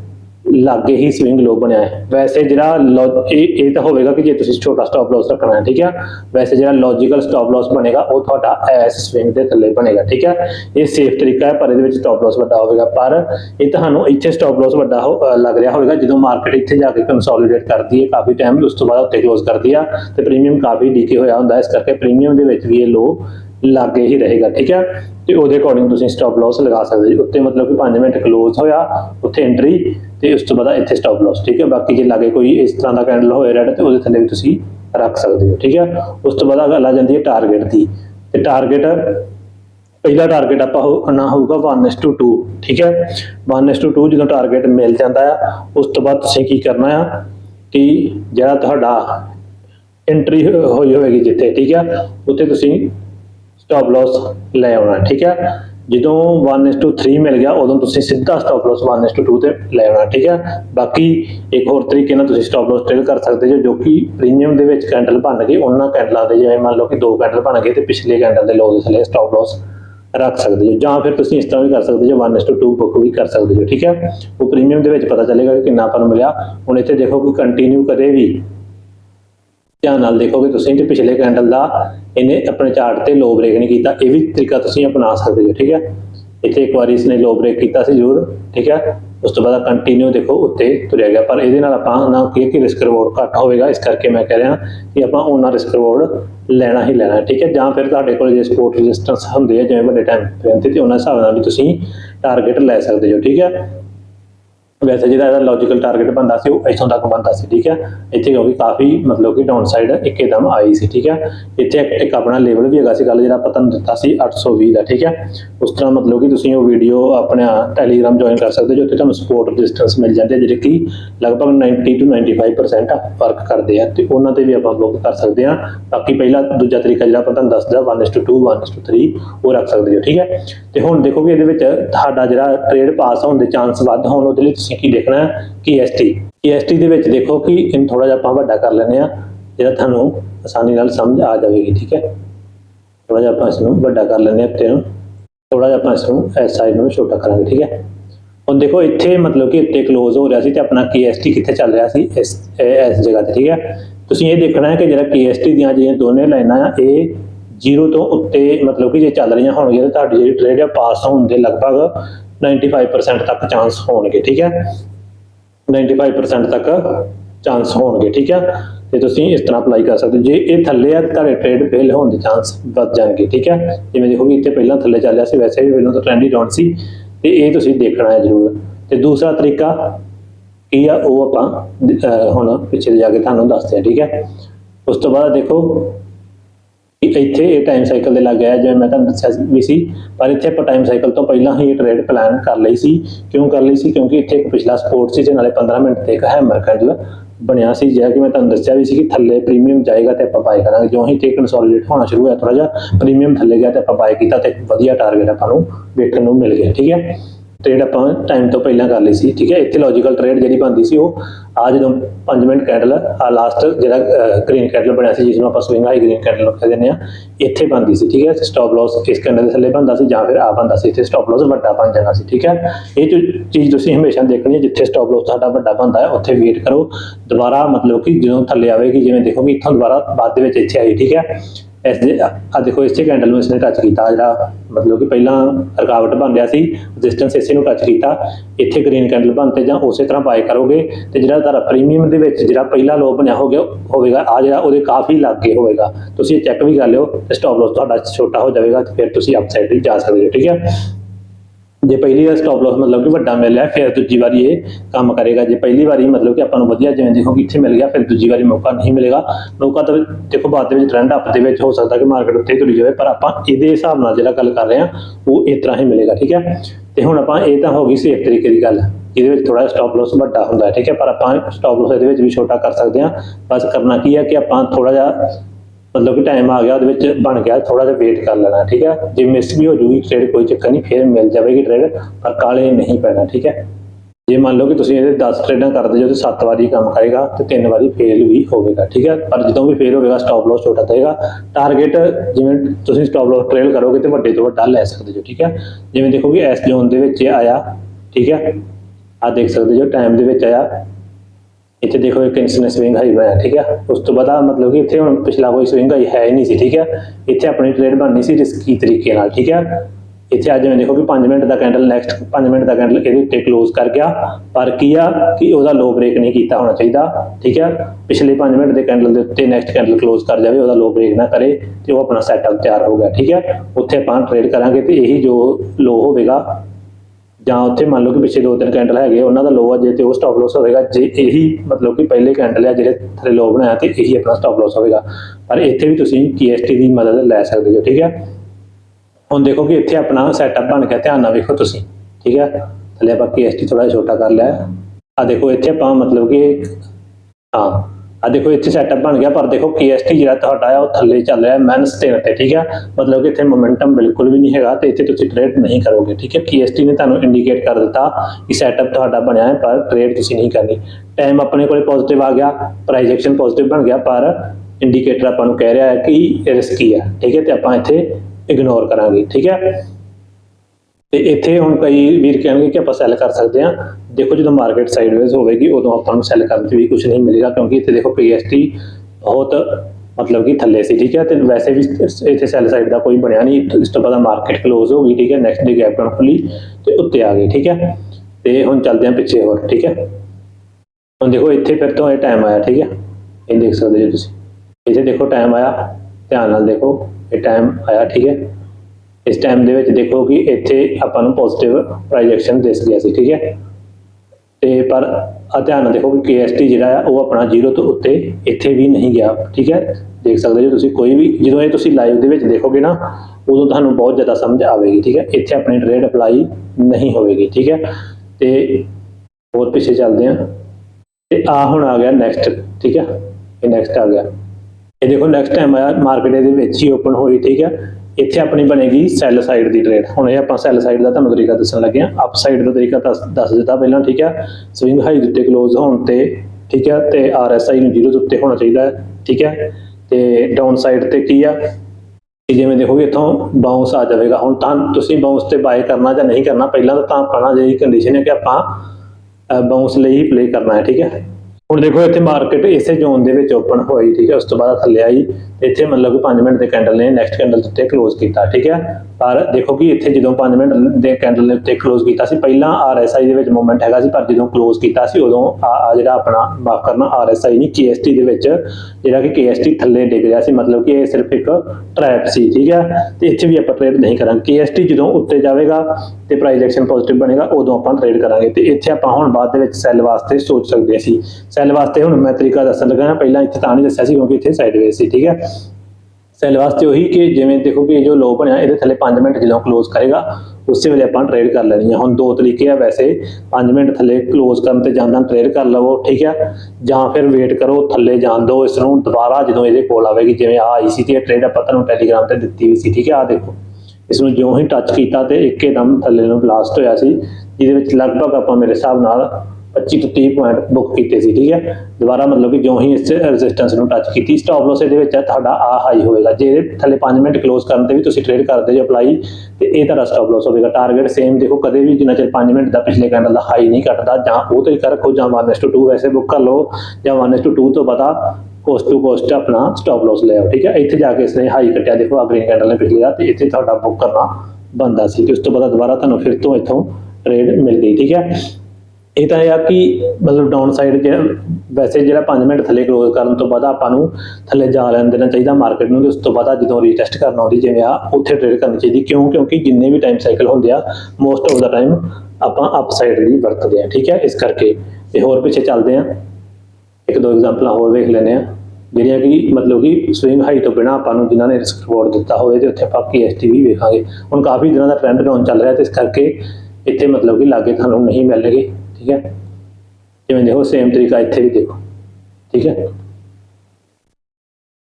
ਲਾਗੇ ਹੀ ਸਵਿੰਗ ਲੋ ਬਣਿਆ ਹੈ। ਵੈਸੇ ਜਿਹੜਾ ਲੋ- ਇਹ ਇਹ ਤਾਂ ਹੋਵੇਗਾ ਕਿ ਜੇ ਤੁਸੀਂ ਛੋਟਾ ਸਟਾਪ ਲਾਸ ਰੱਖਣਾ ਹੈ, ਠੀਕ ਹੈ? ਵੈਸੇ ਜਿਹੜਾ ਲੌਜੀਕਲ ਸਟਾਪ ਲਾਸ ਬਣੇਗਾ, ਉਹ ਤੁਹਾਡਾ ਐਸ ਸਵਿੰਗ ਦੇ ਥੱਲੇ ਬਣੇਗਾ, ਠੀਕ ਹੈ? ਇਹ ਸੇਫ ਤਰੀਕਾ ਹੈ, ਪਰ ਇਹਦੇ ਵਿੱਚ ਸਟਾਪ ਲਾਸ ਵੱਡਾ ਹੋਵੇਗਾ। ਪਰ ਇਹ ਤੁਹਾਨੂੰ ਇੱਥੇ ਸਟਾਪ ਲਾਸ ਵੱਡਾ ਹੋ- ਲੱਗ ਰਿਹਾ ਹੋਵੇਗਾ, ਜਦੋਂ ਮਾਰਕੀਟ ਇੱਥੇ ਜਾ ਕੇ ਕੰਸੋਲੀਡੇਟ ਕਰਦੀ ਹੈ, ਕਾਫੀ ਟਾਈਮ ਉਸ ਤੋਂ ਬਾਅਦ ਉੱਤੇ ਕਲੋਜ਼ ਕਰਦੀ ਆ, ਤੇ ਪ੍ਰੀਮੀਅਮ ਕਾਫੀ ਡੀਕੇ ਹੋਇਆ ਹੁੰਦਾ ਇਸ ਕਰਕੇ ਪ੍ਰੀਮੀਅਮ ਦੇ ਵਿੱਚ ਵੀ ਇਹ ਲੋ ਲਾਗੇ ਹੀ ਰਹੇਗਾ, ਠੀਕ ਹੈ? ਤੇ ਉਹਦੇ ਅਕੋਰਡਿੰਗ ਤੁਸੀਂ ਸਟਾਪ ਲਾਸ ਲਗਾ ਸਕਦੇ ਜੀ ਉੱਤੇ ਮਤਲਬ ਕਿ 5 ਮਿੰਟ ਕਲੋਜ਼ ਹੋਇਆ, ਉੱਥੇ ਐਂਟਰੀ ਤੇ ਉਸ ਤੋਂ ਬਾਅਦ ਇੱਥੇ ਸਟਾਪ ਲਾਸ ਠੀਕ ਹੈ? ਬਾਕੀ ਜੇ ਲਾਗੇ ਕੋਈ ਇਸ ਤਰ੍ਹਾਂ ਦਾ ਕੈਂਡਲ ਹੋਏ ਰੈਡ ਤੇ ਉਹਦੇ ਥੱਲੇ ਵੀ ਤੁਸੀਂ ਰੱਖ ਸਕਦੇ ਹੋ, ਠੀਕ ਹੈ? ਉਸ ਤੋਂ ਬਾਅਦ ਗੱਲ ਆ ਜਾਂਦੀ ਹੈ ਟਾਰਗੇਟ ਦੀ, ਤੇ ਟਾਰਗੇਟ ਪਹਿਲਾ ਟਾਰਗੇਟ ਆਪਾਂ ਹੋ- ਨਾ ਹੋਊਗਾ 1:2 ਠੀਕ ਹੈ? 1:2 ਜਦੋਂ ਟਾਰਗੇਟ ਮਿਲ ਜਾਂਦਾ ਆ, ਉਸ ਤੋਂ ਬਾਅਦ ਤੁਸੀਂ ਕੀ ਕਰਨਾ ਆ ਕਿ ਜਿਹੜਾ ਤੁਹਾਡਾ ਐਂਟਰੀ ਹੋਈ ਹੋਵੇਗੀ ਜਿੱਥੇ, ਠੀਕ ਹੈ? ਉੱਥੇ ਤੁਸੀਂ ਸਟਾਪ ਲਾਸ ਲੈ ਆਉਣਾ, ਠੀਕ ਹੈ? ਜਦੋਂ 1:3 ਮਿਲ ਗਿਆ, ਉਦੋਂ ਤੁਸੀਂ ਸਿੱਧਾ ਸਟਾਪ ਲਾਸ 1:2 ਤੇ ਲੈ ਆਉਣਾ ਠੀਕ ਹੈ? ਬਾਕੀ ਇੱਕ ਹੋਰ ਤਰੀਕੇ ਨਾਲ ਤੁਸੀਂ ਸਟਾਪ ਲਾਸ ਟ੍ਰੇਲ ਕਰ ਸਕਦੇ ਹੋ ਜੋ ਕਿ ਪ੍ਰੀਮੀਅਮ ਦੇ ਵਿੱਚ ਕੈਂਡਲ ਬਣ ਗਏ, ਉਹਨਾਂ ਕੈਂਡਲਾਂ ਦੇ, ਜਿਵੇਂ ਮੰਨ ਲਓ ਕਿ ਦੋ ਕੈਂਡਲ ਬਣ ਗਏ ਤੇ ਪਿਛਲੇ ਕੈਂਡਲ ਦੇ ਲੋ ਦੇ ਥੱਲੇ ਸਟਾਪ ਲਾਸ ਰੱਖ ਸਕਦੇ ਹੋ ਜਾਂ ਫਿਰ ਤੁਸੀਂ ਇਸ ਤਰ੍ਹਾਂ ਵੀ ਕਰ ਸਕਦੇ ਹੋ 1:2 ਬੁੱਕ ਵੀ ਕਰ ਸਕਦੇ ਹੋ ਠੀਕ ਹੈ? ਉਹ ਪ੍ਰੀਮੀਅਮ ਦੇ ਵਿੱਚ ਪਤਾ ਚੱਲੇਗਾ ਕਿ ਕਿੰਨਾ ਆਪਾਂ ਮਿਲਿਆ। ਹੁਣ ਇੱਥੇ ਦੇਖੋ ਕਿ ਕੰਟੀਨਿਊ ਕਦੇ ਵੀ ਧਿਆਨ ਨਾਲ ਦੇਖੋਗੇ ਤੁਸੀਂ ਤੇ ਪਿਛਲੇ ਕੈਂਡਲ ਦਾ ਇਹਨੇ ਆਪਣੇ ਚਾਰਟ ਤੇ ਲੋ ਬ੍ਰੇਕ ਨਹੀਂ ਕੀਤਾ, ਇਹ ਵੀ ਤਰੀਕਾ ਤੁਸੀਂ ਅਪਣਾ ਸਕਦੇ ਹੋ, ਠੀਕ ਹੈ? ਇੱਥੇ ਇੱਕ ਵਾਰੀ ਇਸਨੇ ਲੋ ਬ੍ਰੇਕ ਕੀਤਾ ਸੀ ਜ਼ਰੂਰ, ਠੀਕ ਹੈ? ਉਸ ਤੋਂ ਬਾਅਦ ਕੰਟੀਨਿਊ ਦੇਖੋ, ਉੱਤੇ ਤੁਰਿਆ ਗਿਆ, ਪਰ ਇਹਦੇ ਨਾਲ ਆਪਾਂ ਨਾ ਕੀ ਕਿ ਰਿਸਕ ਰਿਵਾਰਡ ਘੱਟ ਹੋਵੇਗਾ, ਇਸ ਕਰਕੇ ਮੈਂ ਕਹਿ ਰਿਹਾ ਕਿ ਆਪਾਂ ਉਹਨਾਂ ਰਿਸਕ ਰਿਵਾਰਡ ਲੈਣਾ ਹੀ ਲੈਣਾ ਠੀਕ ਹੈ? ਜਾਂ ਫਿਰ ਤੁਹਾਡੇ ਕੋਲ ਜੇ ਸਪੋਰਟ ਰੈਜ਼ਿਸਟੈਂਸ ਹੁੰਦੇ ਆ, ਜਿਵੇਂ ਵੱਡੇ ਟਾਈਮ ਫਰੇਮ ਤੇ ਤੇ ਉਹਨਾਂ ਹਿਸਾਬ ਨਾਲ ਵੀ ਤੁਸੀਂ ਟਾਰਗੇਟ ਲੈ ਸਕਦੇ ਹੋ, ਠੀਕ ਹੈ? ਵੈਸੇ ਜਿਹੜਾ ਇਹਦਾ ਲੌਜੀਕਲ ਟਾਰਗੇਟ ਬੰਦਾ ਸੀ, ਉਹ ਇੱਥੋਂ ਤੱਕ ਬੰਦਾ ਸੀ, ਠੀਕ ਹੈ? ਇੱਥੇ ਕਿਉਂਕਿ ਕਾਫੀ ਮਤਲਬ ਕਿ ਡਾਊਨ ਸਾਈਡ ਇੱਕਦਮ ਆਈ ਸੀ, ਠੀਕ ਹੈ? ਇੱਥੇ ਇੱਕ ਆਪਣਾ ਲੈਵਲ ਵੀ ਹੈਗਾ ਸੀ ਕੱਲ ਜਿਹੜਾ ਆਪਾਂ ਤੁਹਾਨੂੰ ਦਿੱਤਾ ਸੀ 820 ਦਾ, ਠੀਕ ਹੈ? ਉਸ ਤਰ੍ਹਾਂ ਮਤਲਬ ਕਿ ਤੁਸੀਂ ਉਹ ਵੀਡੀਓ ਆਪਣਾ ਟੈਲੀਗ੍ਰਾਮ ਜੁਆਇਨ ਕਰ ਸਕਦੇ ਜੋ ਜਿੱਥੇ ਤੁਹਾਨੂੰ ਸਪੋਰਟ ਰੈਜ਼ਿਸਟੈਂਸ ਮਿਲ ਜਾਂਦੇ ਆ, ਜਿਹੜੇ ਕਿ ਲਗਭਗ 90 ਤੋਂ 95% ਵਰਕ ਕਰਦੇ ਆ, ਤੇ ਉਹਨਾਂ ਤੇ ਵੀ ਆਪਾਂ ਬੁੱਕ ਕਰ ਸਕਦੇ ਆ ਬਾਕੀ ਪਹਿਲਾ, ਦੂਜਾ ਤਰੀਕਾ ਜਿਹੜਾ ਆਪਾਂ ਤੁਹਾਨੂੰ ਦੱਸਦਾ 1:2 1:3 ਉਹ ਰੱਖ ਸਕਦੇ ਹੋ, ਠੀਕ ਹੈ? ਤੇ ਹੁਣ ਦੇਖੋ ਕਿ ਇਹਦੇ ਵਿੱਚ ਤੁਹਾਡਾ ਜਿਹੜਾ ਟ੍ਰੇਡ ਪਾਸ ਹੋਣ ਦੇ ਚਾਂਸ ਵੱਧ ਹੋਣ, ਉਹਦੇ ਲਈ ਤੁਸੀਂ ਕੀ ਦੇਖਣਾ ਹੈ? KST ਦੇ ਵਿੱਚ ਦੇਖੋ ਕਿ ਇਹਨੂੰ ਥੋੜਾ ਜਿਹਾ ਆਪਾਂ ਵੱਡਾ ਕਰ ਲੈਂਦੇ ਆ ਜਿਹੜਾ ਤੁਹਾਨੂੰ ਆਸਾਨੀ ਨਾਲ ਸਮਝ ਆ ਜਾਵੇਗੀ, ਠੀਕ ਹੈ? ਥੋੜਾ ਜਿਹਾ ਆਪਾਂ ਇਸ ਨੂੰ ਵੱਡਾ ਕਰ ਲੈਂਦੇ ਆ ਉੱਤੇ ਨੂੰ ਥੋੜਾ ਜਿਹਾ ਆਪਾਂ ਇਸ ਨੂੰ ਇਸ ਸਾਈਡ ਨੂੰ ਛੋਟਾ ਕਰਾਂਗੇ, ਠੀਕ ਹੈ? ਹੁਣ ਦੇਖੋ, ਇੱਥੇ ਮਤਲਬ ਕਿ ਇੱਥੇ ਕਲੋਜ਼ ਹੋ ਰਿਹਾ ਸੀ ਤੇ ਆਪਣਾ KST ਕਿੱਥੇ ਚੱਲ ਰਿਹਾ ਸੀ? ਇਸ ਇਸ ਜਗ੍ਹਾ ਤੇ, ਠੀਕ ਹੈ? ਤੁਸੀਂ ਇਹ ਦੇਖਣਾ ਹੈ ਕਿ ਜਿਹੜਾ KST ਦੀਆਂ ਜਿਹੜੀਆਂ ਦੋਨੇ ਲਾਈਨਾਂ ਆ, ਇਹ ਜ਼ੀਰੋ ਤੋਂ ਉੱਤੇ ਮਤਲਬ ਕਿ ਜੇ ਚੱਲ ਰਹੀਆਂ ਹੋਣਗੀਆਂ ਤਾਂ ਤੁਹਾਡੀ ਜਿਹੜੀ ਟ੍ਰੇਡ ਆ ਪਾਸ ਹੋਣ ਦੇ ਲਗਭਗ 95% ਤੱਕ ਚਾਂਸ ਹੋਣਗੇ, ਠੀਕ ਹੈ? 95% ਤੱਕ ਚਾਂਸ ਹੋਣਗੇ, ਠੀਕ ਹੈ? ਤੇ ਤੁਸੀਂ ਇਸ ਤਰ੍ਹਾਂ ਅਪਲਾਈ ਕਰ ਸਕਦੇ ਹੋ। ਜੇ ਇਹ ਥੱਲੇ ਆ, ਤਾਂ ਤੁਹਾਡੇ ਟ੍ਰੇਡ ਫੇਲ ਹੋਣ ਦੇ ਚਾਂਸ ਵੱਧ ਜਾਣਗੇ, ਠੀਕ ਹੈ? ਜਿਵੇਂ ਦੇਖੋ ਕਿ ਇੱਥੇ ਪਹਿਲਾਂ ਥੱਲੇ ਚੱਲਿਆ ਸੀ, ਵੈਸੇ ਵੀ ਪਹਿਲਾਂ ਤਾਂ ਟ੍ਰੈਂਡ ਹੀ ਡਾਊਨ ਸੀ, ਤੇ ਇਹ ਤੁਸੀਂ ਦੇਖਣਾ ਹੈ ਜ਼ਰੂਰ। ਤੇ ਦੂਸਰਾ ਤਰੀਕਾ ਕੀ ਆ, ਉਹ ਆਪਾਂ ਹੁਣ ਪਿੱਛੇ ਜਾ ਕੇ ਤੁਹਾਨੂੰ ਦੱਸਦੇ ਹਾਂ, ਠੀਕ ਹੈ? ਉਸ ਤੋਂ ਬਾਅਦ ਦੇਖੋ ਇੱਥੇ ਇਹ ਟਾਈਮ ਸਾਈਕਲ ਦੇ ਲੱਗ ਗਿਆ ਜਿਵੇਂ ਮੈਂ ਤੁਹਾਨੂੰ ਦੱਸਿਆ ਵੀ ਸੀ, ਪਰ ਇੱਥੇ ਆਪਾਂ ਟਾਈਮ ਸਾਈਕਲ ਤੋਂ ਪਹਿਲਾਂ ਹੀ ਇਹ ਟ੍ਰੇਡ ਪਲਾਨ ਕਰ ਲਈ ਸੀ। ਕਿਉਂ ਕਰ ਲਈ ਸੀ? ਕਿਉਂਕਿ ਇੱਥੇ ਇੱਕ ਪਿਛਲਾ ਸਪੋਰਟ ਸੀ ਤੇ ਨਾਲੇ 15 ਮਿੰਟ ਤੇ ਇੱਕ ਹੈਮਰ ਕੈਂਡਲ ਬਣਿਆ ਸੀ ਜਿਹੜਾ ਕਿ ਮੈਂ ਤੁਹਾਨੂੰ ਦੱਸਿਆ ਵੀ ਸੀ ਕਿ ਥੱਲੇ ਪ੍ਰੀਮੀਅਮ ਜਾਏਗਾ ਤੇ ਆਪਾਂ ਬਾਏ ਕਰਾਂਗੇ। ਜਿਉਂ ਹੀ ਤੇ ਕੰਸੋਲੀਡੇਟ ਹੋਣਾ ਸ਼ੁਰੂ ਹੋਇਆ ਥੋੜਾ ਜਿਹਾ ਪ੍ਰੀਮੀਅਮ ਥੱਲੇ ਗਿਆ ਤੇ ਆਪਾਂ ਬਾਏ ਕੀਤਾ ਤੇ ਇੱਕ ਵਧੀਆ ਟਾਰਗੇਟ ਆਪਾਂ ਨੂੰ ਵੇਖਣ ਨੂੰ ਮਿਲ ਗਿਆ, ਠੀਕ ਹੈ? ਟ੍ਰੇਡ ਆਪਾਂ ਟਾਈਮ ਤੋਂ ਪਹਿਲਾਂ ਕਰ ਲਈ ਸੀ, ਠੀਕ ਹੈ? ਇੱਥੇ ਲੌਜੀਕਲ ਟ੍ਰੇਡ ਜਿਹੜੀ ਬਣਦੀ ਸੀ ਉਹ ਆ ਜਦੋਂ 5 ਮਿੰਟ ਕੈਂਡਲ ਆ ਲਾਸਟ ਜਿਹੜਾ ਗ੍ਰੀਨ ਕੈਂਡਲ ਬਣਿਆ ਸੀ ਜਿਸ ਨੂੰ ਆਪਾਂ ਸਵਿੰਗ ਹਾਈ ਗ੍ਰੀਨ ਕੈਂਡਲ ਕਹਿ ਦਿੰਦੇ ਆ ਇੱਥੇ ਬਣਦੀ ਸੀ, ਠੀਕ ਹੈ? ਸਟਾਪ ਲਾਸ ਇਸ ਕੈਂਡਲ ਦੇ ਥੱਲੇ ਬਣਦਾ ਸੀ ਜਾਂ ਫਿਰ ਆ ਬਣਦਾ ਸੀ, ਇੱਥੇ ਸਟਾਪ ਲਾਸ ਵੱਡਾ ਬਣ ਜਾਣਾ ਸੀ, ਠੀਕ ਹੈ? ਇਹ ਜੋ ਚੀਜ਼ ਤੁਸੀਂ ਹਮੇਸ਼ਾ ਦੇਖਣੀ ਹੈ, ਜਿੱਥੇ ਸਟਾਪ ਲਾਸ ਤੁਹਾਡਾ ਵੱਡਾ ਬਣਦਾ ਹੈ, ਉੱਥੇ ਵੇਟ ਕਰੋ। ਦੁਬਾਰਾ ਮਤਲਬ ਕਿ ਜਦੋਂ ਥੱਲੇ ਆਵੇਗੀ, ਜਿਵੇਂ ਦੇਖੋਗੇ ਇੱਥੋਂ ਦੁਬਾਰਾ ਬਾਅਦ ਦੇ ਵਿੱਚ ਇੱਥੇ ਆਈ, ਠੀਕ ਹੈ? ਇਸ ਦੇ ਆ ਦੇਖੋ, ਇਸੇ ਕੈਂਡਲ ਨੂੰ ਇਸਨੇ ਟੱਚ ਕੀਤਾ, ਜਿਹੜਾ ਮਤਲਬ ਕਿ ਪਹਿਲਾਂ ਰੁਕਾਵਟ ਬਣ ਰਿਹਾ ਸੀ ਰੈਜ਼ਿਸਟੈਂਸ ਇਸੇ ਨੂੰ ਟੱਚ ਕੀਤਾ। ਇੱਥੇ ਗ੍ਰੀਨ ਕੈਂਡਲ ਬਣਤੇ ਜਾਂ ਉਸੇ ਤਰ੍ਹਾਂ ਬਾਈ ਕਰੋਗੇ ਤੇ ਜਿਹੜਾ ਤੁਹਾਡਾ ਪ੍ਰੀਮੀਅਮ ਦੇ ਵਿੱਚ ਜਿਹੜਾ ਪਹਿਲਾ ਲੋ ਬਣਿਆ ਹੋ ਗਿਆ, ਹੋਵੇਗਾ ਆ ਜਿਹੜਾ ਉਹਦੇ ਕਾਫੀ ਲਾਗੇ ਹੋਵੇਗਾ। ਤੁਸੀਂ ਇਹ ਚੈੱਕ ਵੀ ਕਰ ਲਿਓ ਤੇ ਸਟਾਪ ਲਾਸ ਤੁਹਾਡਾ ਛੋਟਾ ਹੋ ਜਾਵੇਗਾ ਤੇ ਫਿਰ ਤੁਸੀਂ ਅਪਸਾਈਡ ਵੀ ਜਾ ਸਕਦੇ ਹੋ, ਠੀਕ ਹੈ? ਜੇ ਪਹਿਲੀ ਵਾਰ ਸਟਾਪ ਲਾਸ ਮਤਲਬ ਕਿ ਵੱਡਾ ਮਿਲ ਰਿਹਾ ਫਿਰ ਦੂਜੀ ਵਾਰੀ ਇਹ ਕੰਮ ਕਰੇਗਾ। ਜੇ ਪਹਿਲੀ ਵਾਰੀ ਮਤਲਬ ਕਿ ਆਪਾਂ ਨੂੰ ਵਧੀਆ ਜਿਵੇਂ ਦੇਖੋ ਕਿ ਇੱਥੇ ਮਿਲ ਗਿਆ, ਫਿਰ ਦੂਜੀ ਵਾਰੀ ਮੌਕਾ ਨਹੀਂ ਮਿਲੇਗਾ। ਮੌਕਾ ਤਾਂ ਦੇਖੋ, ਬਾਅਦ ਦੇ ਵਿੱਚ ਟ੍ਰੈਂਡ ਅਪ ਦੇ ਵਿੱਚ ਹੋ ਸਕਦਾ ਕਿ ਮਾਰਕੀਟ ਉੱਤੇ ਤੁਰੀ ਜਾਵੇ, ਪਰ ਆਪਾਂ ਇਹਦੇ ਹਿਸਾਬ ਨਾਲ ਜਿਹੜਾ ਗੱਲ ਕਰ ਰਹੇ ਹਾਂ, ਉਹ ਇਸ ਤਰ੍ਹਾਂ ਹੀ ਮਿਲੇਗਾ, ਠੀਕ ਹੈ? ਤੇ ਹੁਣ ਆਪਾਂ, ਇਹ ਤਾਂ ਹੋ ਗਈ ਸੇਫ ਤਰੀਕੇ ਦੀ ਗੱਲ। ਇਹਦੇ ਵਿੱਚ ਥੋੜਾ ਸਟਾਪ ਲਾਸ ਵੱਡਾ ਹੁੰਦਾ ਹੈ, ਠੀਕ ਹੈ? ਪਰ ਆਪਾਂ ਸਟਾਪ ਲਾਸ ਇਹਦੇ ਵਿੱਚ ਵੀ ਛੋਟਾ ਕਰ ਸਕਦੇ ਹਾਂ। ਬਸ ਕਰਨਾ ਕੀ ਹੈ ਕਿ ਆਪਾਂ ਥੋੜਾ ਜਿਹਾ ਮਤਲਬ ਕਿ ਟਾਈਮ ਆ ਗਿਆ, ਉਹਦੇ ਵਿੱਚ ਬਣ ਗਿਆ ਥੋੜਾ ਜਿਹਾ ਵੇਟ ਕਰ ਲੈਣਾ, ਠੀਕ ਹੈ? ਜੇ ਮਿਸ ਵੀ ਹੋ ਜੂਗੀ ਟ੍ਰੇਡ ਕੋਈ ਚੱਕਰ ਨਹੀਂ, ਫਿਰ ਮਿਲ ਜਾਵੇਗੀ ਟ੍ਰੇਡ ਪਰ ਕਾਲੇ ਨਹੀਂ ਪੈਣਾ, ਠੀਕ ਹੈ? ਜੇ ਮੰਨ ਲਓ ਕਿ ਤੁਸੀਂ ਇਹਦੇ 10 ਟ੍ਰੇਡਾਂ ਕਰਦੇ ਜੋ ਤੇ 7 ਵਾਰੀ ਕੰਮ ਕਰੇਗਾ ਤੇ 3 ਵਾਰੀ ਫੇਲ ਵੀ ਹੋਵੇਗਾ, ਠੀਕ ਹੈ? ਪਰ ਜਦੋਂ ਵੀ ਫੇਲ ਹੋਵੇਗਾ ਸਟਾਪ ਲਾਸ ਛੋਟਾ ਰਹੇਗਾ ਟਾਰਗੇਟ ਜਿਵੇਂ ਤੁਸੀਂ ਸਟਾਪ ਲਾਸ ਟ੍ਰੇਲ ਕਰੋਗੇ ਤੇ ਵੱਡੇ ਤੋਂ ਵੱਡਾ ਲੈ ਸਕਦੇ ਜੋ, ਠੀਕ ਹੈ? ਜਿਵੇਂ ਦੇਖੋਗੇ ਐਸ ਜ਼ੋਨ ਦੇ ਵਿੱਚ ਇਹ ਆਇਆ, ਠੀਕ ਹੈ? ਆ ਦੇਖ ਸਕਦੇ ਜੋ ਟਾਈਮ ਦੇ ਵਿੱਚ ਆਇਆ। ਇੱਥੇ ਦੇਖੋ ਇੱਕ ਇਨਸਟੈਂਟ ਸਵਿੰਗ ਹਾਈ ਬਣਿਆ ਠੀਕ ਹੈ ਉਸ ਤੋਂ ਬਾਅਦ ਮਤਲਬ ਕਿ ਇੱਥੇ ਹੁਣ ਪਿਛਲਾ ਕੋਈ ਸਵਿੰਗ ਹਾਈ ਹੈ ਹੀ ਨਹੀਂ ਸੀ, ਠੀਕ ਹੈ ਇੱਥੇ ਆਪਣੀ ਟ੍ਰੇਡ ਬਣਨੀ ਸੀ ਰਿਸਕੀ ਤਰੀਕੇ ਨਾਲ, ਠੀਕ ਹੈ ਇੱਥੇ ਅੱਜ ਮੈਂ ਦੇਖੋ ਕਿ 5 ਮਿੰਟ ਦਾ ਕੈਂਡਲ ਨੈਕਸਟ 5 ਮਿੰਟ ਦਾ ਕੈਂਡਲ ਇਹਦੇ ਉੱਤੇ ਕਲੋਜ਼ ਕਰ ਗਿਆ। ਪਰ ਕੀ ਆ ਕਿ ਉਹਦਾ ਲੋ ਬ੍ਰੇਕ ਨਹੀਂ ਕੀਤਾ ਹੋਣਾ ਚਾਹੀਦਾ, ਠੀਕ ਹੈ ਪਿਛਲੇ 5 ਮਿੰਟ ਦੇ ਕੈਂਡਲ ਦੇ ਉੱਤੇ ਨੈਕਸਟ ਕੈਂਡਲ ਕਲੋਜ਼ ਕਰ ਜਾਵੇ, ਉਹਦਾ ਲੋ ਬ੍ਰੇਕ ਨਾ ਕਰੇ ਤੇ ਉਹ ਆਪਣਾ ਸੈਟਅਪ ਤਿਆਰ ਹੋ ਗਿਆ, ਠੀਕ ਹੈ ਉੱਥੇ ਆਪਾਂ ਟ੍ਰੇਡ ਕਰਾਂਗੇ ਤੇ ਇਹੀ ਜੋ ਲੋ ਹੋਵੇਗਾ ਜਾਂ ਉੱਥੇ ਮੰਨ ਲਓ ਕਿ ਪਿੱਛੇ ਦੋ ਤਿੰਨ ਕੈਂਡਲ ਹੈਗੇ, ਉਹਨਾਂ ਦਾ ਲੋ ਆ, ਜੇ ਤੇ ਉਹ ਸਟਾਪ ਲਾਸ ਹੋਵੇਗਾ, ਜੇ ਇਹੀ ਮਤਲਬ ਕਿ ਪਹਿਲੇ ਕੈਂਡਲ ਆ ਜਿਹੜੇ ਥੱਲੇ ਲੋ ਬਣਾਇਆ ਤੇ ਇਹੀ ਆਪਣਾ ਸਟਾਪ ਲਾਸ ਹੋਵੇਗਾ। ਪਰ ਇੱਥੇ ਵੀ ਤੁਸੀਂ KST ਦੀ ਮਦਦ ਲੈ ਸਕਦੇ ਹੋ, ਠੀਕ ਹੈ? ਹੁਣ ਦੇਖੋ ਕਿ ਇੱਥੇ ਆਪਣਾ ਸੈਟਅਪ ਬਣ ਗਿਆ, ਧਿਆਨ ਨਾਲ ਵੇਖੋ ਤੁਸੀਂ, ਠੀਕ ਹੈ? ਥੱਲੇ ਆਪਾਂ KST ਥੋੜਾ ਜਿਹਾ ਛੋਟਾ ਕਰ ਲਿਆ। ਆ ਦੇਖੋ, ਇੱਥੇ ਆਪਾਂ ਮਤਲਬ ਕਿ, ਹਾਂ। ਆ ਦੇਖੋ, ਇੱਥੇ ਸੈਟਅਪ ਬਣ ਗਿਆ, ਪਰ ਦੇਖੋ, KST ਜਿਹੜਾ ਤੁਹਾਡਾ ਆ, ਉਹ ਥੱਲੇ ਚੱਲ ਰਿਹਾ ਮਾਈਨਸ 3 ਤੇ, ਠੀਕ ਹੈ ਮਤਲਬ ਕਿ ਇੱਥੇ ਮੋਮੈਂਟਮ ਬਿਲਕੁਲ ਵੀ ਨਹੀਂ ਹੈਗਾ ਤੇ ਇੱਥੇ ਤੁਸੀਂ ਟ੍ਰੇਡ ਨਹੀਂ ਕਰੋਗੇ, ਠੀਕ ਹੈ KST ਨੇ ਤੁਹਾਨੂੰ ਇੰਡੀਕੇਟ ਕਰ ਦਿੱਤਾ ਕਿ ਸੈਟਅਪ ਤੁਹਾਡਾ ਬਣਿਆ ਹੈ, ਪਰ ਟ੍ਰੇਡ ਤੁਸੀਂ ਨਹੀਂ ਕਰਨੀ। ਟਾਈਮ ਆਪਣੇ ਕੋਲੇ ਪੋਜ਼ਿਟਿਵ ਆ ਗਿਆ ਪ੍ਰਾਈਸ ਐਕਸ਼ਨ ਪੋਜ਼ਿਟਿਵ ਬਣ ਗਿਆ, ਪਰ ਇੰਡੀਕੇਟਰ ਆਪਾਂ ਨੂੰ ਕਹਿ ਰਿਹਾ ਹੈ ਕਿ ਰਿਸਕੀ ਹੈ ਠੀਕ ਹੈ ਤੇ ਆਪਾਂ ਇੱਥੇ ਇਗਨੋਰ ਕਰਾਂਗੇ, ਠੀਕ ਹੈ ਤੇ ਇੱਥੇ ਹੁਣ ਕਈ ਵੀਰ ਕਹਿਣਗੇ ਕਿ ਆਪਾਂ ਸੈੱਲ ਕਰ ਸਕਦੇ ਹਾਂ। ਦੇਖੋ ਜਦੋਂ ਮਾਰਕੀਟ ਸਾਈਡਵੇਜ਼ ਹੋਵੇਗੀ, ਉਦੋਂ ਆਪਾਂ ਨੂੰ ਸੈੱਲ ਕਰਨ 'ਤੇ ਵੀ ਕੁਝ ਨਹੀਂ ਮਿਲੇਗਾ, ਕਿਉਂਕਿ ਇੱਥੇ ਦੇਖੋ PST ਬਹੁਤ ਮਤਲਬ ਕਿ ਥੱਲੇ ਸੀ, ਠੀਕ ਹੈ? ਤੇ ਵੈਸੇ ਵੀ ਇੱਥੇ ਸੈੱਲ ਸਾਈਡ ਦਾ ਕੋਈ ਬਣਿਆ ਨਹੀਂ। ਇਸ ਤੋਂ ਬਾਅਦ ਮਾਰਕੀਟ ਕਲੋਜ਼ ਹੋ ਗਈ, ਠੀਕ ਹੈ? ਨੈਕਸਟ ਡੇ ਗੈਪ ਡਾਊਨ ਖੁੱਲੀ ਤੇ ਉੱਤੇ ਆ ਗਈ, ਠੀਕ ਹੈ? ਤੇ ਹੁਣ ਚੱਲਦੇ ਹਾਂ ਪਿੱਛੇ ਹੋਰ, ਠੀਕ ਹੈ? ਹੁਣ ਦੇਖੋ ਇੱਥੇ ਫਿਰ ਤੋਂ ਇਹ ਟਾਈਮ ਆਇਆ, ਠੀਕ ਹੈ? ਇਹ ਦੇਖ ਸਕਦੇ ਹੋ ਤੁਸੀਂ। ਇੱਥੇ ਦੇਖੋ ਟਾਈਮ ਆਇਆ, ਧਿਆਨ ਨਾਲ ਦੇਖੋ, ਇਹ ਟਾਈਮ ਆਇਆ, ਠੀਕ ਹੈ? ਇਸ ਟਾਈਮ ਦੇ ਵਿੱਚ ਦੇਖੋ ਕਿ ਇੱਥੇ ਆਪਾਂ ਨੂੰ ਪੋਜ਼ਿਟਿਵ ਪ੍ਰਾਈਜੈਕਸ਼ਨ ਦਿਸ ਗਿਆ ਸੀ, ਠੀਕ ਹੈ? ਤੇ ਪਰ ਆ ਧਿਆਨ ਨਾਲ ਦੇਖੋ ਕਿ KST ਜਿਹੜਾ ਆ, ਉਹ ਆਪਣਾ 0 ਤੋਂ ਉੱਤੇ ਇੱਥੇ ਵੀ ਨਹੀਂ ਗਿਆ, ਠੀਕ ਹੈ? ਦੇਖ ਸਕਦੇ ਹੋ ਤੁਸੀਂ ਕੋਈ ਵੀ, ਜਦੋਂ ਇਹ ਤੁਸੀਂ ਲਾਈਵ ਦੇ ਵਿੱਚ ਦੇਖੋਗੇ ਨਾ, ਉਦੋਂ ਤੁਹਾਨੂੰ ਬਹੁਤ ਜ਼ਿਆਦਾ ਸਮਝ ਆਵੇਗੀ, ਠੀਕ ਹੈ? ਇੱਥੇ ਆਪਣੀ ਟ੍ਰੇਡ ਅਪਲਾਈ ਨਹੀਂ ਹੋਵੇਗੀ, ਠੀਕ ਹੈ? ਤੇ ਹੋਰ ਪਿੱਛੇ ਚੱਲਦੇ ਹਾਂ। ਤੇ ਆ ਹੁਣ ਆ ਗਿਆ ਨੈਕਸਟ ਠੀਕ ਹੈ? ਇਹ ਨੈਕਸਟ ਆ ਗਿਆ। ਇਹ ਦੇਖੋ ਨੈਕਸਟ ਟਾਈਮ ਆਇਆ ਮਾਰਕੀਟ ਦੇ ਵਿੱਚ ਹੀ ਓਪਨ ਹੋਈ, ਠੀਕ ਹੈ? ਇੱਥੇ ਆਪਣੀ ਬਣੇਗੀ ਸੈੱਲ ਸਾਈਡ ਦੀ ਟ੍ਰੇਡ ਹੁਣ ਇਹ ਆਪਾਂ ਸੈੱਲ ਸਾਈਡ ਦਾ ਤੁਹਾਨੂੰ ਤਰੀਕਾ ਦੱਸਣ ਲੱਗੇ ਆ ਅਪ ਸਾਈਡ ਦਾ ਤਰੀਕਾ ਦੱਸ ਦੱਸ ਦਿੱਤਾ ਪਹਿਲਾਂ, ਠੀਕ ਹੈ? ਸਵਿੰਗ ਹਾਈ ਦੇ ਉੱਤੇ ਕਲੋਜ਼ ਹੋਣ ਤੇ, ਠੀਕ ਹੈ? ਤੇ RSI ਨੂੰ 0 ਦੇ ਉੱਤੇ ਹੋਣਾ ਚਾਹੀਦਾ ਹੈ, ਠੀਕ ਹੈ? ਤੇ ਡਾਊਨ ਸਾਈਡ ਤੇ ਕੀ ਆ? ਜਿਵੇਂ ਦੇਖੋਗੇ ਇੱਥੋਂ ਬਾਉਂਸ ਆ ਜਾਵੇਗਾ। ਹੁਣ ਤਾਂ ਤੁਸੀਂ ਬਾਉਂਸ ਤੇ ਬਾਏ ਕਰਨਾ ਜਾਂ ਨਹੀਂ ਕਰਨਾ, ਪਹਿਲਾਂ ਤਾਂ ਤਾਂ ਆਪਣਾ ਜਿਹੜੀ ਕੰਡੀਸ਼ਨ ਹੈ ਕਿ ਆਪਾਂ ਬਾਉਂਸ ਲਈ ਹੀ ਪਲੇ ਕਰਨਾ ਹੈ, ਠੀਕ ਹੈ? ਹੁਣ ਦੇਖੋ ਇੱਥੇ ਮਾਰਕੀਟ ਇਸੇ ਜ਼ੋਨ ਦੇ ਵਿੱਚ ਓਪਨ ਹੋਈ, ਠੀਕ ਹੈ? ਉਸ ਤੋਂ ਬਾਅਦ ਥੱਲੇ ਆਈ। ਇੱਥੇ ਮਤਲਬ ਕਿ 5 ਮਿੰਟ ਦੇ ਕੈਂਡਲ ਨੇ ਨੈਕਸਟ ਕੈਂਡਲ ਦੇ ਉੱਤੇ ਕਲੋਜ਼ ਕੀਤਾ, ਠੀਕ ਹੈ? ਪਰ ਦੇਖੋ ਕਿ ਇੱਥੇ ਜਦੋਂ 5 ਮਿੰਟ ਦੇ ਕੈਂਡਲ ਨੇ ਉੱਤੇ ਕਲੋਜ਼ ਕੀਤਾ ਸੀ, ਪਹਿਲਾਂ RSI ਦੇ ਵਿੱਚ ਮੂਵਮੈਂਟ ਹੈਗਾ ਸੀ, ਪਰ ਜਦੋਂ ਕਲੋਜ਼ ਕੀਤਾ ਸੀ, ਉਦੋਂ ਆ ਆ ਜਿਹੜਾ ਆਪਣਾ ਮਾਫ ਕਰਨਾ RSI ਨਹੀਂ, KST ਦੇ ਵਿੱਚ, ਜਿਹੜਾ ਕਿ KST ਥੱਲੇ ਡਿੱਗ ਰਿਹਾ ਸੀ, ਮਤਲਬ ਕਿ ਇਹ ਸਿਰਫ ਇੱਕ ਟ੍ਰੈਪ ਸੀ, ਠੀਕ ਹੈ? ਤੇ ਇੱਥੇ ਵੀ ਆਪਾਂ ਟ੍ਰੇਡ ਨਹੀਂ ਕਰਾਂਗੇ। KST ਜਦੋਂ ਉੱਤੇ ਜਾਵੇਗਾ ਤੇ ਪ੍ਰਾਈਸ ਐਕਸ਼ਨ ਪੋਜ਼ਿਟਿਵ ਬਣੇਗਾ, ਉਦੋਂ ਆਪਾਂ ਟ੍ਰੇਡ ਕਰਾਂਗੇ। ਤੇ ਇੱਥੇ ਆਪਾਂ ਹੁਣ ਬਾਅਦ ਦੇ ਵਿੱਚ ਸੈੱਲ ਵਾਸਤੇ ਸੋਚ ਸਕਦੇ ਸੀ ਸੈੱਲ ਵਾਸਤੇ ਹੁਣ ਮੈਂ ਤਰੀਕਾ ਦੱਸਣ ਲੱਗਾ ਪਹਿਲਾਂ ਇੱਥੇ ਤਾਂ ਨਹੀਂ ਦੱਸਿਆ ਸੀ, ਕਿਉਂਕਿ ਇੱਥੇ ਸਾਈਡਵੇਜ਼ ਸੀ, ਠੀਕ ਹੈ? ਸੈੱਲ ਵਾਸਤੇ ਉਹੀ ਕਿ ਜਿਵੇਂ ਦੇਖੋ ਕਿ ਇਹ ਜੋ ਲੋ ਬਣਿਆ, ਇਹਦੇ ਥੱਲੇ 5 ਮਿੰਟ ਜਦੋਂ ਕਲੋਜ਼ ਕਰੇਗਾ, ਉਸੇ ਵੇਲੇ ਆਪਾਂ ਟ੍ਰੇਡ ਕਰ ਲੈਣੀ ਹੈ ਹੁਣ ਦੋ ਤਰੀਕੇ ਆ ਵੈਸੇ। 5 ਮਿੰਟ ਥੱਲੇ ਕਲੋਜ਼ ਕਰਨ ਤੇ ਜਾਂਦਾ ਟ੍ਰੇਡ ਕਰ ਲਵੋ, ਠੀਕ ਹੈ ਜਾਂ ਫਿਰ ਵੇਟ ਕਰੋ, ਥੱਲੇ ਜਾਣ ਦਿਓ, ਇਸ ਨੂੰ ਦੁਬਾਰਾ ਜਦੋਂ ਇਹਦੇ ਕੋਲ ਆਵੇਗੀ, ਜਿਵੇਂ ਆ ਆਈ ਸੀ ਤੇ ਟ੍ਰੇਡ ਆਪਾਂ ਤੁਹਾਨੂੰ ਟੈਲੀਗ੍ਰਾਮ ਤੇ ਦਿੱਤੀ ਹੋਈ ਸੀ, ਠੀਕ ਹੈ ਆ ਦੇਖੋ। ਇਸ ਨੂੰ ਜਿਉਂ ਹੀ ਟੱਚ ਕੀਤਾ ਤੇ ਇੱਕੇਦਮ ਥੱਲੇ ਨੂੰ ਬਲਾਸਟ ਹੋਇਆ ਸੀ, ਜਿਹਦੇ ਵਿੱਚ ਲਗਭਗ ਆਪਾਂ ਮੇਰੇ ਹਿਸਾਬ ਨਾਲ 25 ਤੋਂ 30 ਪੁਆਇੰਟ ਬੁੱਕ ਕੀਤੇ ਸੀ, ਠੀਕ ਹੈ? ਦੁਬਾਰਾ ਮਤਲਬ ਕਿ ਜਿਉਂ ਹੀ ਇਸ ਰੈਜ਼ਿਸਟੈਂਸ ਨੂੰ ਟੱਚ ਕੀਤੀ ਸਟਾਪ ਲਾਸ ਇਹਦੇ ਵਿੱਚ ਤੁਹਾਡਾ ਆ ਹਾਈ ਹੋਵੇਗਾ। ਜੇ ਥੱਲੇ 5 ਮਿੰਟ ਕਲੋਜ਼ ਕਰਨ ਤੇ ਵੀ ਤੁਸੀਂ ਟ੍ਰੇਡ ਕਰਦੇ ਜੇ ਅਪਲਾਈ ਤੇ ਇਹ ਤੁਹਾਡਾ ਸਟਾਪ ਲਾਸ ਹੋਵੇਗਾ। ਟਾਰਗੇਟ ਸੇਮ ਦੇਖੋ, ਕਦੇ ਵੀ ਜਿੰਨਾ ਚਿਰ 5 ਮਿੰਟ ਦਾ ਪਿਛਲੇ ਕੈਂਡਲ ਦਾ ਹਾਈ ਨਹੀਂ ਕੱਟਦਾ ਜਾਂ ਉਹ ਤਰੀਕਾ ਰੱਖੋ, ਜਾਂ 1:2 ਵੈਸੇ ਬੁੱਕ ਕਰ ਲਓ, ਜਾਂ 1:2 ਤੋਂ ਪਤਾ ਕੋਸਟ ਟੂ ਕੋਸਟ ਆਪਣਾ ਸਟਾਪ ਲਾਸ ਲੈ ਆਓ, ਠੀਕ ਹੈ? ਇੱਥੇ ਜਾ ਕੇ ਇਸਨੇ ਹਾਈ ਕੱਟਿਆ, ਦੇਖੋ ਅਗਲੇ ਕੈਂਡਲ ਨੇ ਪਿਛਲੇ ਦਾ ਤੇ ਇੱਥੇ ਤੁਹਾਡਾ ਬੁੱਕ ਕਰਨਾ ਬੰਦਾ ਸੀ, ਤੇ ਉਸ ਤੋਂ ਬਾਅਦ ਦੁਬਾਰਾ ਤੁਹਾਨੂੰ ਫਿਰ ਤੋਂ ਇੱਥੋਂ ਟ੍ਰੇਡ ਮਿਲ ਗਈ ਠੀਕ ਹੈ? ਇਹ ਤਾਂ ਇਹ ਆ ਕਿ ਮਤਲਬ ਡਾਊਨ ਸਾਈਡ ਜਿਹੜਾ ਵੈਸੇ ਜਿਹੜਾ 5 ਮਿੰਟ ਥੱਲੇ ਕਲੋਜ਼ ਕਰਨ ਤੋਂ ਬਾਅਦ ਆਪਾਂ ਨੂੰ ਥੱਲੇ ਜਾ ਲੈਣ ਦੇਣਾ ਚਾਹੀਦਾ ਮਾਰਕੀਟ ਨੂੰ ਤੇ ਉਸ ਤੋਂ ਬਾਅਦ ਜਦੋਂ ਰੀਟੈਸਟ ਕਰਨ ਆਉਂਦੀ ਜਿਵੇਂ ਆ, ਉੱਥੇ ਟ੍ਰੇਡ ਕਰਨੀ ਚਾਹੀਦੀ। ਕਿਉਂ? ਕਿਉਂਕਿ ਜਿੰਨੇ ਵੀ ਟਾਈਮ ਸਾਈਕਲ ਹੁੰਦੇ ਆ ਮੋਸਟ ਆਫ ਦਾ ਟਾਈਮ ਆਪਾਂ ਅਪ ਸਾਈਡ ਦੀ ਵਰਤਦੇ ਆ, ਠੀਕ ਹੈ ਇਸ ਕਰਕੇ ਤੇ ਹੋਰ ਪਿੱਛੇ ਚੱਲਦੇ ਆ। ਇੱਕ ਦੋ ਐਗਜ਼ਾਮਪਲਾਂ ਹੋਰ ਵੇਖ ਲੈਂਦੇ ਆ। ਜਿਹੜੀਆਂ ਕਿ ਮਤਲਬ ਕਿ ਸਵਿੰਗ ਹਾਈ ਤੋਂ ਬਿਨਾ ਆਪਾਂ ਨੂੰ ਜਿਨ੍ਹਾਂ ਨੇ ਰਿਸਕ ਰਿਵਾਰਡ ਦਿੱਤਾ ਹੋਵੇ ਤੇ ਉੱਥੇ ਆਪਾਂ KST ਵੀ ਵੇਖਾਂਗੇ। ਹੁਣ ਕਾਫੀ ਦਿਨਾਂ ਦਾ ਟ੍ਰੈਂਡ ਡਾਊਨ ਚੱਲ ਰਿਹਾ ਤੇ ਇਸ ਕਰਕੇ ਇੱਥੇ ਮਤਲਬ ਕਿ ਲਾਗੇ ਤੁਹਾਨੂੰ ਨਹੀਂ ਮਿਲਣਗੇ। ਠੀਕ ਹੈ? ਜਿਵੇਂ ਦੇਖੋ ਸੇਮ ਤਰੀਕਾ ਇੱਥੇ ਵੀ ਦੇਖੋ ਠੀਕ ਹੈ?